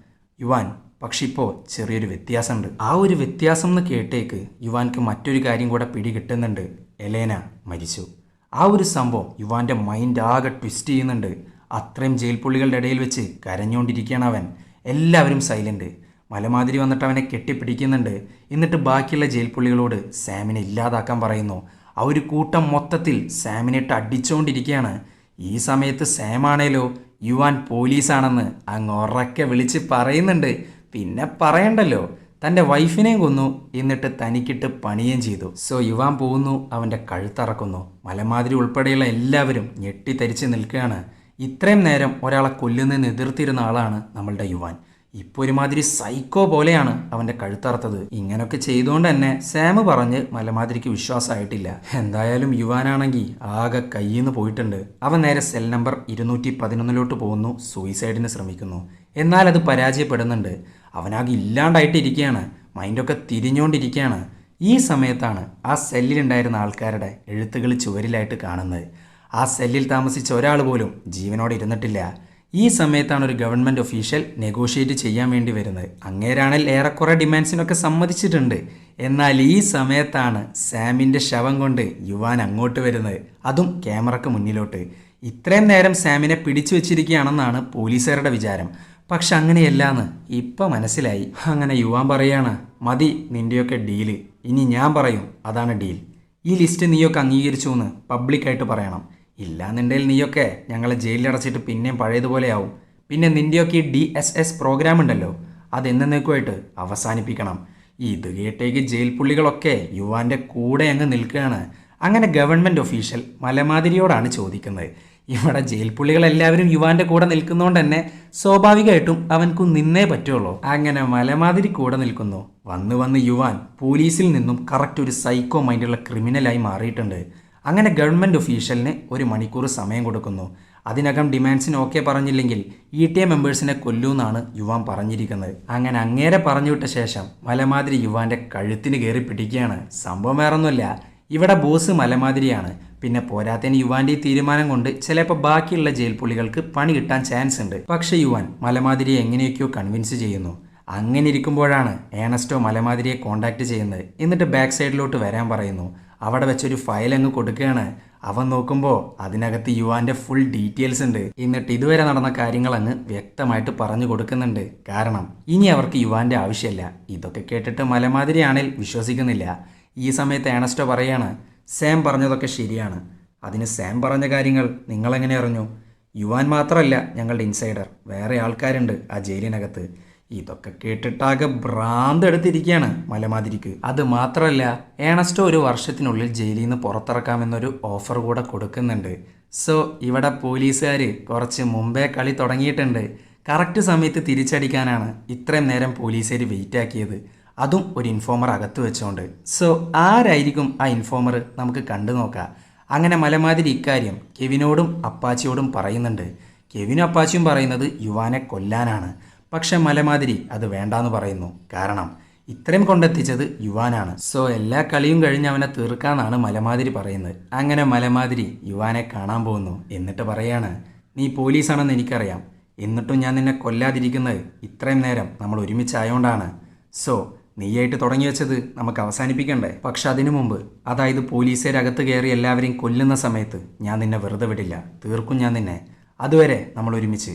യുവാൻ പക്ഷെ ഇപ്പോൾ ചെറിയൊരു വ്യത്യാസമുണ്ട്. ആ ഒരു വ്യത്യാസം എന്ന് കേട്ടേക്ക് യുവാൻക്ക് മറ്റൊരു കാര്യം കൂടെ പിടി കിട്ടുന്നുണ്ട് എലേന മരിച്ചു. ആ ഒരു സംഭവം യുവാന്റെ മൈൻഡ് ആകെ ട്വിസ്റ്റ് ചെയ്യുന്നുണ്ട്. അത്രയും ജയിൽ പുള്ളികളുടെ ഇടയിൽ വെച്ച് കരഞ്ഞുകൊണ്ടിരിക്കുകയാണ് അവൻ. എല്ലാവരും സൈലന്റ് മലമാതിരി വന്നിട്ട് അവനെ കെട്ടിപ്പിടിക്കുന്നുണ്ട്. എന്നിട്ട് ബാക്കിയുള്ള ജയിൽ പുള്ളികളോട് സാമിനെ ഇല്ലാതാക്കാൻ പറയുന്നു. ആ ഒരു കൂട്ടം മൊത്തത്തിൽ സാമിനിട്ട് അടിച്ചുകൊണ്ടിരിക്കുകയാണ് ഈ സമയത്ത് സാമാണേലോ യുവാൻ പോലീസാണെന്ന് അങ്ങ് ഉറക്കെ വിളിച്ച് പറയുന്നുണ്ട്. പിന്നെ പറയണ്ടല്ലോ. തന്റെ വൈഫിനെയും കൊന്നു. എന്നിട്ട് തനിക്കിട്ട് പണിയും ചെയ്തു. സോ യുവാൻ പോകുന്നു. അവന്റെ കഴുത്തറക്കുന്നു. മലമാതിരി ഉൾപ്പെടെയുള്ള എല്ലാവരും ഞെട്ടിത്തരിച്ച് നിൽക്കുകയാണ്. ഇത്രയും നേരം ഒരാളെ കൊല്ലുന്നതിന് എതിർത്തിരുന്ന ആളാണ് നമ്മളുടെ യുവാൻ. ഇപ്പോൾ ഒരുമാതിരി സൈക്കോ പോലെയാണ് അവന്റെ കഴുത്തറുത്തത്. ഇങ്ങനൊക്കെ ചെയ്തുകൊണ്ട് തന്നെ സാമ് പറഞ്ഞ് മലമാതിരിക്ക് വിശ്വാസമായിട്ടില്ല. എന്തായാലും യുവാനാണെങ്കിൽ ആകെ കയ്യിൽ നിന്ന് പോയിട്ടുണ്ട്. അവൻ നേരെ സെൽ നമ്പർ ഇരുന്നൂറ്റി പതിനൊന്നിലോട്ട് പോകുന്നു. സൂയിസൈഡിന് ശ്രമിക്കുന്നു. എന്നാൽ അത് പരാജയപ്പെടുന്നുണ്ട്. അവനാകെ ഇല്ലാണ്ടായിട്ടിരിക്കുകയാണ് മൈൻഡൊക്കെ തിരിഞ്ഞുകൊണ്ടിരിക്കുകയാണ് ഈ സമയത്താണ് ആ സെല്ലിലുണ്ടായിരുന്ന ആൾക്കാരുടെ എഴുത്തുകൾ ചുവരിലായിട്ട് കാണുന്നത്. ആ സെല്ലിൽ താമസിച്ച ഒരാൾ പോലും ജീവനോടെ ഇരുന്നിട്ടില്ല. ഈ സമയത്താണ് ഒരു ഗവൺമെന്റ് ഒഫീഷ്യൽ നെഗോഷിയേറ്റ് ചെയ്യാൻ വേണ്ടി വരുന്നത്. അങ്ങേരാണെങ്കിൽ ഏറെക്കുറെ ഡിമാൻഡ്സിനൊക്കെ സമ്മതിച്ചിട്ടുണ്ട്. എന്നാൽ ഈ സമയത്താണ് സാമിന്റെ ശവം കൊണ്ട് യുവാൻ അങ്ങോട്ട് വരുന്നത്. അതും ക്യാമറക്ക് മുന്നിലോട്ട്. ഇത്രയും നേരം സാമിനെ പിടിച്ചു വെച്ചിരിക്കുകയാണെന്നാണ് പോലീസുകാരുടെ വിചാരം. പക്ഷെ അങ്ങനെയല്ലാന്ന് ഇപ്പം മനസ്സിലായി. അങ്ങനെ യുവാൻ പറയാണ് മതി നിന്റെയൊക്കെ ഡീൽ. ഇനി ഞാൻ പറയും അതാണ് ഡീൽ. ഈ ലിസ്റ്റ് നീയൊക്കെ അംഗീകരിച്ചു എന്ന് പബ്ലിക്കായിട്ട് പറയണം. ഇല്ലാന്നുണ്ടെങ്കിൽ നീയൊക്കെ ഞങ്ങളെ ജയിലിലടച്ചിട്ട് പിന്നെയും പഴയതുപോലെയാവും. പിന്നെ നിന്റെയൊക്കെ ഈ ഡി എസ് എസ് പ്രോഗ്രാം ഉണ്ടല്ലോ അതെന്നേക്കുമായിട്ട് അവസാനിപ്പിക്കണം. ഇത് കേട്ടേക്ക് ജയിൽ പുള്ളികളൊക്കെ യുവാന്റെ കൂടെ അങ്ങ് നിൽക്കുകയാണ്. അങ്ങനെ ഗവൺമെന്റ് ഒഫീഷ്യൽ മലമാതിരിയോടാണ് ചോദിക്കുന്നത്. ഇവിടെ ജയിൽ പുള്ളികളെല്ലാവരും യുവാന്റെ കൂടെ നിൽക്കുന്നതുകൊണ്ട് തന്നെ സ്വാഭാവികമായിട്ടും അവൻക്കു നിന്നേ പറ്റുള്ളൂ. അങ്ങനെ മലമാതിരി കൂടെ നിൽക്കുന്നു. വന്ന് വന്ന് യുവാൻ പോലീസിൽ നിന്നും കറക്റ്റ് ഒരു സൈക്കോ മൈൻഡുള്ള ക്രിമിനലായി മാറിയിട്ടുണ്ട്. അങ്ങനെ ഗവൺമെന്റ് ഒഫീഷ്യലിന് ഒരു മണിക്കൂർ സമയം കൊടുക്കുന്നു. അതിനകം ഡിമാൻഡ്സിന് ഓക്കെ പറഞ്ഞില്ലെങ്കിൽ ഇ ടി എ മെമ്പേഴ്സിനെ കൊല്ലൂന്നാണ് യുവാൻ പറഞ്ഞിരിക്കുന്നത്. അങ്ങനെ അങ്ങേരെ പറഞ്ഞു വിട്ട ശേഷം മലമാതിരി യുവാന്റെ കഴുത്തിന് കയറി പിടിക്കുകയാണ്. സംഭവം വേറൊന്നുമില്ല. ഇവിടെ ബോസ് മലമാതിരിയാണ്. പിന്നെ പോരാത്തതിന് യുവാന്റെ ഈ തീരുമാനം കൊണ്ട് ചിലപ്പോൾ ബാക്കിയുള്ള ജയിൽ പുള്ളികൾക്ക് പണി കിട്ടാൻ ചാൻസ് ഉണ്ട്. പക്ഷെ യുവാൻ മലമാതിരിയെ എങ്ങനെയൊക്കെയോ കൺവിൻസ് ചെയ്യുന്നു. അങ്ങനെ ഇരിക്കുമ്പോഴാണ് ഏണസ്റ്റോ മലമാതിരിയെ കോണ്ടാക്ട് ചെയ്യുന്നത്. എന്നിട്ട് ബാക്ക് സൈഡിലോട്ട് വരാൻ പറയുന്നു. അവിടെ വെച്ചൊരു ഫയൽ അങ്ങ് കൊടുക്കുകയാണ്. അവൻ നോക്കുമ്പോൾ അതിനകത്ത് യുവാന്റെ ഫുൾ ഡീറ്റെയിൽസ് ഉണ്ട്. എന്നിട്ട് ഇതുവരെ നടന്ന കാര്യങ്ങൾ അങ്ങ് വ്യക്തമായിട്ട് പറഞ്ഞു കൊടുക്കുന്നുണ്ട്. കാരണം ഇനി അവർക്ക് യുവാന്റെ ആവശ്യമില്ല. ഇതൊക്കെ കേട്ടിട്ട് മലമാതിരിയാണെങ്കിൽ വിശ്വസിക്കുന്നില്ല. ഈ സമയത്ത് ഏണസ്റ്റോ പറയാണ് സാം പറഞ്ഞതൊക്കെ ശരിയാണ്. അതിന് സാം പറഞ്ഞ കാര്യങ്ങൾ നിങ്ങളെങ്ങനെ അറിഞ്ഞു? യുവാൻ മാത്രമല്ല ഞങ്ങളുടെ ഇൻസൈഡർ. വേറെ ആൾക്കാരുണ്ട് ആ ജയിലിനകത്ത്. ഇതൊക്കെ കേട്ടിട്ടാകെ ഭ്രാന്ത് എടുത്തിരിക്കുകയാണ് മലമാതിരിക്ക്. അത് മാത്രമല്ല ഏണസ്റ്റോ ഒരു വർഷത്തിനുള്ളിൽ ജയിലിൽ നിന്ന് പുറത്തിറക്കാമെന്നൊരു ഓഫർ കൂടെ കൊടുക്കുന്നുണ്ട്. സോ ഇവിടെ പോലീസുകാർ കുറച്ച് മുമ്പേ കളി തുടങ്ങിയിട്ടുണ്ട്. കറക്റ്റ് സമയത്ത് തിരിച്ചടിക്കാനാണ് ഇത്രയും നേരം പോലീസുകാർ വെയിറ്റ് ആക്കിയത്. അതും ഒരു ഇൻഫോമർ അകത്ത് വെച്ചോണ്ട്. സോ ആരായിരിക്കും ആ ഇൻഫോമർ നമുക്ക് കണ്ടു നോക്കാം. അങ്ങനെ മലമാതിരി ഇക്കാര്യം കെവിനോടും അപ്പാച്ചിയോടും പറയുന്നുണ്ട്. കെവിനും അപ്പാച്ചിയും പറയുന്നത് യുവാനെ കൊല്ലാനാണ്. പക്ഷെ മലമാതിരി അത് വേണ്ടാന്ന് പറയുന്നു. കാരണം ഇത്രയും കൊണ്ടെത്തിച്ചത് യുവാനാണ്. സോ എല്ലാ കളിയും കഴിഞ്ഞ് അവനെ തീർക്കാന്നാണ് മലമാതിരി പറയുന്നത്. അങ്ങനെ മലമാതിരി യുവാനെ കാണാൻ പോകുന്നു. എന്നിട്ട് പറയാണ് നീ പോലീസാണെന്ന് എനിക്കറിയാം. എന്നിട്ടും ഞാൻ നിന്നെ കൊല്ലാതിരിക്കുന്നത് ഇത്രയും നേരം നമ്മൾ ഒരുമിച്ചായോണ്ടാണ്. സോ നീയായിട്ട് തുടങ്ങി വെച്ചത് നമുക്ക് അവസാനിപ്പിക്കണ്ടേ? പക്ഷെ അതിനു മുമ്പ് അതായത് പോലീസുകാരകത്ത് കയറി എല്ലാവരെയും കൊല്ലുന്ന സമയത്ത് ഞാൻ നിന്നെ വെറുതെ വിടില്ല. തീർക്കും ഞാൻ നിന്നെ. അതുവരെ നമ്മൾ ഒരുമിച്ച്.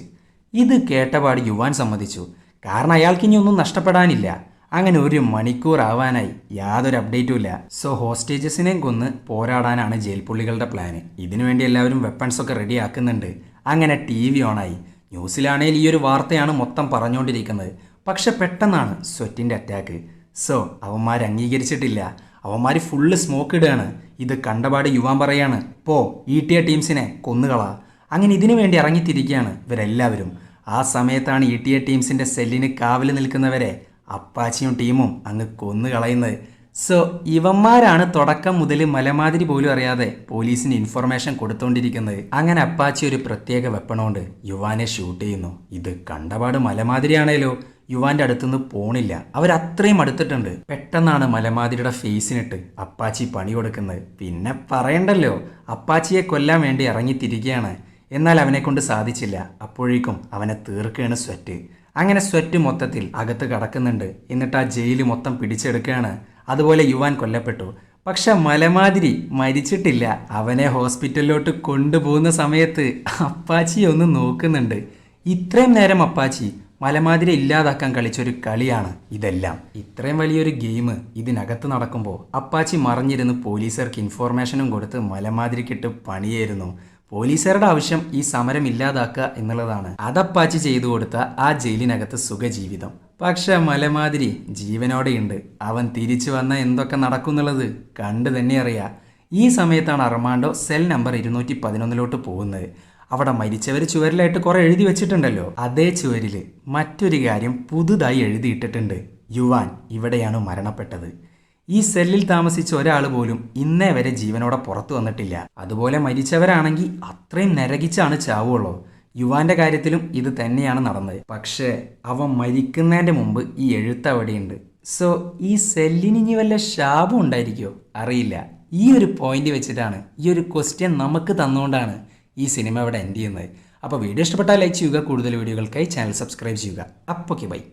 ഇത് കേട്ടപാട് യുവാൻ സമ്മതിച്ചു. കാരണം അയാൾക്ക് ഇനി ഒന്നും നഷ്ടപ്പെടാനില്ല. അങ്ങനെ ഒരു മണിക്കൂർ ആവാനായി യാതൊരു അപ്ഡേറ്റും ഇല്ല. സോ ഹോസ്റ്റേജസിനെയും കൊന്ന് പോരാടാനാണ് ജയിൽ പുള്ളികളുടെ പ്ലാന് ഇതിനുവേണ്ടി എല്ലാവരും വെപ്പൺസ് ഒക്കെ റെഡി ആക്കുന്നുണ്ട്. അങ്ങനെ ടി വി ഓണായി ന്യൂസിലാണെങ്കിൽ ഈ ഒരു വാർത്തയാണ് മൊത്തം പറഞ്ഞുകൊണ്ടിരിക്കുന്നത്. പക്ഷെ പെട്ടെന്നാണ് സ്വെറ്റിന്റെ അറ്റാക്ക് സോ അവന്മാർ അംഗീകരിച്ചിട്ടില്ല. അവന്മാർ ഫുള്ള് സ്മോക്ക് ഇടുകയാണ്. ഇത് കണ്ടപാട് യുവാൻ പറയാണ് പോ ഇ ടി എ ടീംസിനെ കൊന്നുകളാ അങ്ങനെ ഇതിനു വേണ്ടി ഇറങ്ങിത്തിരിക്കുകയാണ് ഇവരെല്ലാവരും. ആ സമയത്താണ് ഇ ടി എ ടീംസിന്റെ സെല്ലിന് കാവൽ നിൽക്കുന്നവരെ അപ്പാച്ചിയും ടീമും അങ്ങ് കൊന്നു കളയുന്നത്. സോ ഇവന്മാരാണ് തുടക്കം മുതൽ മലമാതിരി പോലും അറിയാതെ പോലീസിന് ഇൻഫർമേഷൻ കൊടുത്തുകൊണ്ടിരിക്കുന്നത് അങ്ങനെ അപ്പാച്ചി ഒരു പ്രത്യേക വെപ്പണോണ്ട് യുവാനെ ഷൂട്ട് ചെയ്യുന്നു. ഇത് കണ്ടപാട് മലമാതിരിയാണേലോ. യുവാന്റെ അടുത്തുനിന്ന് പോണില്ല. അവരത്രയും അടുത്തിട്ടുണ്ട്. പെട്ടെന്നാണ് മലമാതിരിയുടെ ഫേസിനിട്ട് അപ്പാച്ചി പണി കൊടുക്കുന്നത്. പിന്നെ പറയണ്ടല്ലോ അപ്പാച്ചിയെ കൊല്ലാൻ വേണ്ടി ഇറങ്ങി തിരികെയാണ്. എന്നാൽ അവനെ കൊണ്ട് സാധിച്ചില്ല. അപ്പോഴേക്കും അവനെ തീർക്കുകയാണ് സ്വെറ്റ്. അങ്ങനെ സ്വെറ്റ് മൊത്തത്തിൽ അകത്ത് കടക്കുന്നുണ്ട്. എന്നിട്ട് ആ ജയിൽ മൊത്തം പിടിച്ചെടുക്കുകയാണ്. അതുപോലെ യുവാൻ കൊല്ലപ്പെട്ടു. പക്ഷെ മലമാതിരി മരിച്ചിട്ടില്ല. അവനെ ഹോസ്പിറ്റലിലോട്ട് കൊണ്ടുപോകുന്ന സമയത്ത് അപ്പാച്ചി ഒന്ന് നോക്കുന്നുണ്ട്. ഇത്രയും നേരം അപ്പാച്ചി മലമാതിരി ഇല്ലാതാക്കാൻ കളിച്ചൊരു കളിയാണ് ഇതെല്ലാം. ഇത്രയും വലിയൊരു ഗെയിം ഇതിനകത്ത് നടക്കുമ്പോൾ അപ്പാച്ചി മറിഞ്ഞിരുന്ന് പോലീസുകാർക്ക് ഇൻഫോർമേഷനും കൊടുത്ത് മലമാതിരിക്കിട്ട് പണിയായിരുന്നു പോലീസുകാരുടെ ആവശ്യം ഈ സമരം ഇല്ലാതാക്കുക എന്നുള്ളതാണ്. അതപ്പാച്ചി ചെയ്തു കൊടുത്ത ആ ജയിലിനകത്ത് സുഖജീവിതം. പക്ഷെ മലമാതിരി ജീവനോടെയുണ്ട്. അവൻ തിരിച്ചു വന്ന എന്തൊക്കെ നടക്കുന്നുള്ളത് കണ്ടു തന്നെ അറിയാം. ഈ സമയത്താണ് അർമാണ്ടോ സെൽ നമ്പർ ഇരുന്നൂറ്റി പതിനൊന്നിലോട്ട് പോകുന്നത്. അവിടെ മരിച്ചവർ ചുവരിലായിട്ട് കുറെ എഴുതി വെച്ചിട്ടുണ്ടല്ലോ. അതേ ചുവരിൽ മറ്റൊരു കാര്യം പുതുതായി എഴുതിയിട്ടിട്ടുണ്ട്. യുവാൻ ഇവിടെയാണ് മരണപ്പെട്ടത്. ഈ സെല്ലിൽ താമസിച്ച ഒരാൾ പോലും ഇന്നേ വരെ ജീവനോടെ പുറത്തു വന്നിട്ടില്ല. അതുപോലെ മരിച്ചവരാണെങ്കിൽ അത്രയും നരകിച്ചാണ് ചാവുള്ളൂ. യുവാന്റെ കാര്യത്തിലും ഇത് തന്നെയാണ് നടന്നത്. പക്ഷേ അവൻ മരിക്കുന്നതിന്റെ മുമ്പ് ഈ എഴുത്ത് അവിടെയുണ്ട്. സോ ഈ സെല്ലിന് ഇനി വല്ല ശാപം ഉണ്ടായിരിക്കോ? അറിയില്ല. ഈ ഒരു പോയിന്റ് വെച്ചിട്ടാണ് ഈ ഒരു ക്വസ്റ്റ്യൻ നമുക്ക് തന്നുകൊണ്ടാണ് ഈ സിനിമ ഇവിടെ എൻഡ് ചെയ്യുന്നത്. അപ്പോൾ വീഡിയോ ഇഷ്ടപ്പെട്ടാൽ ലൈക്ക് ചെയ്യുക കൂടുതൽ വീഡിയോകൾക്കായി ചാനൽ സബ്സ്ക്രൈബ് ചെയ്യുക. അപ്പോൾ ബൈ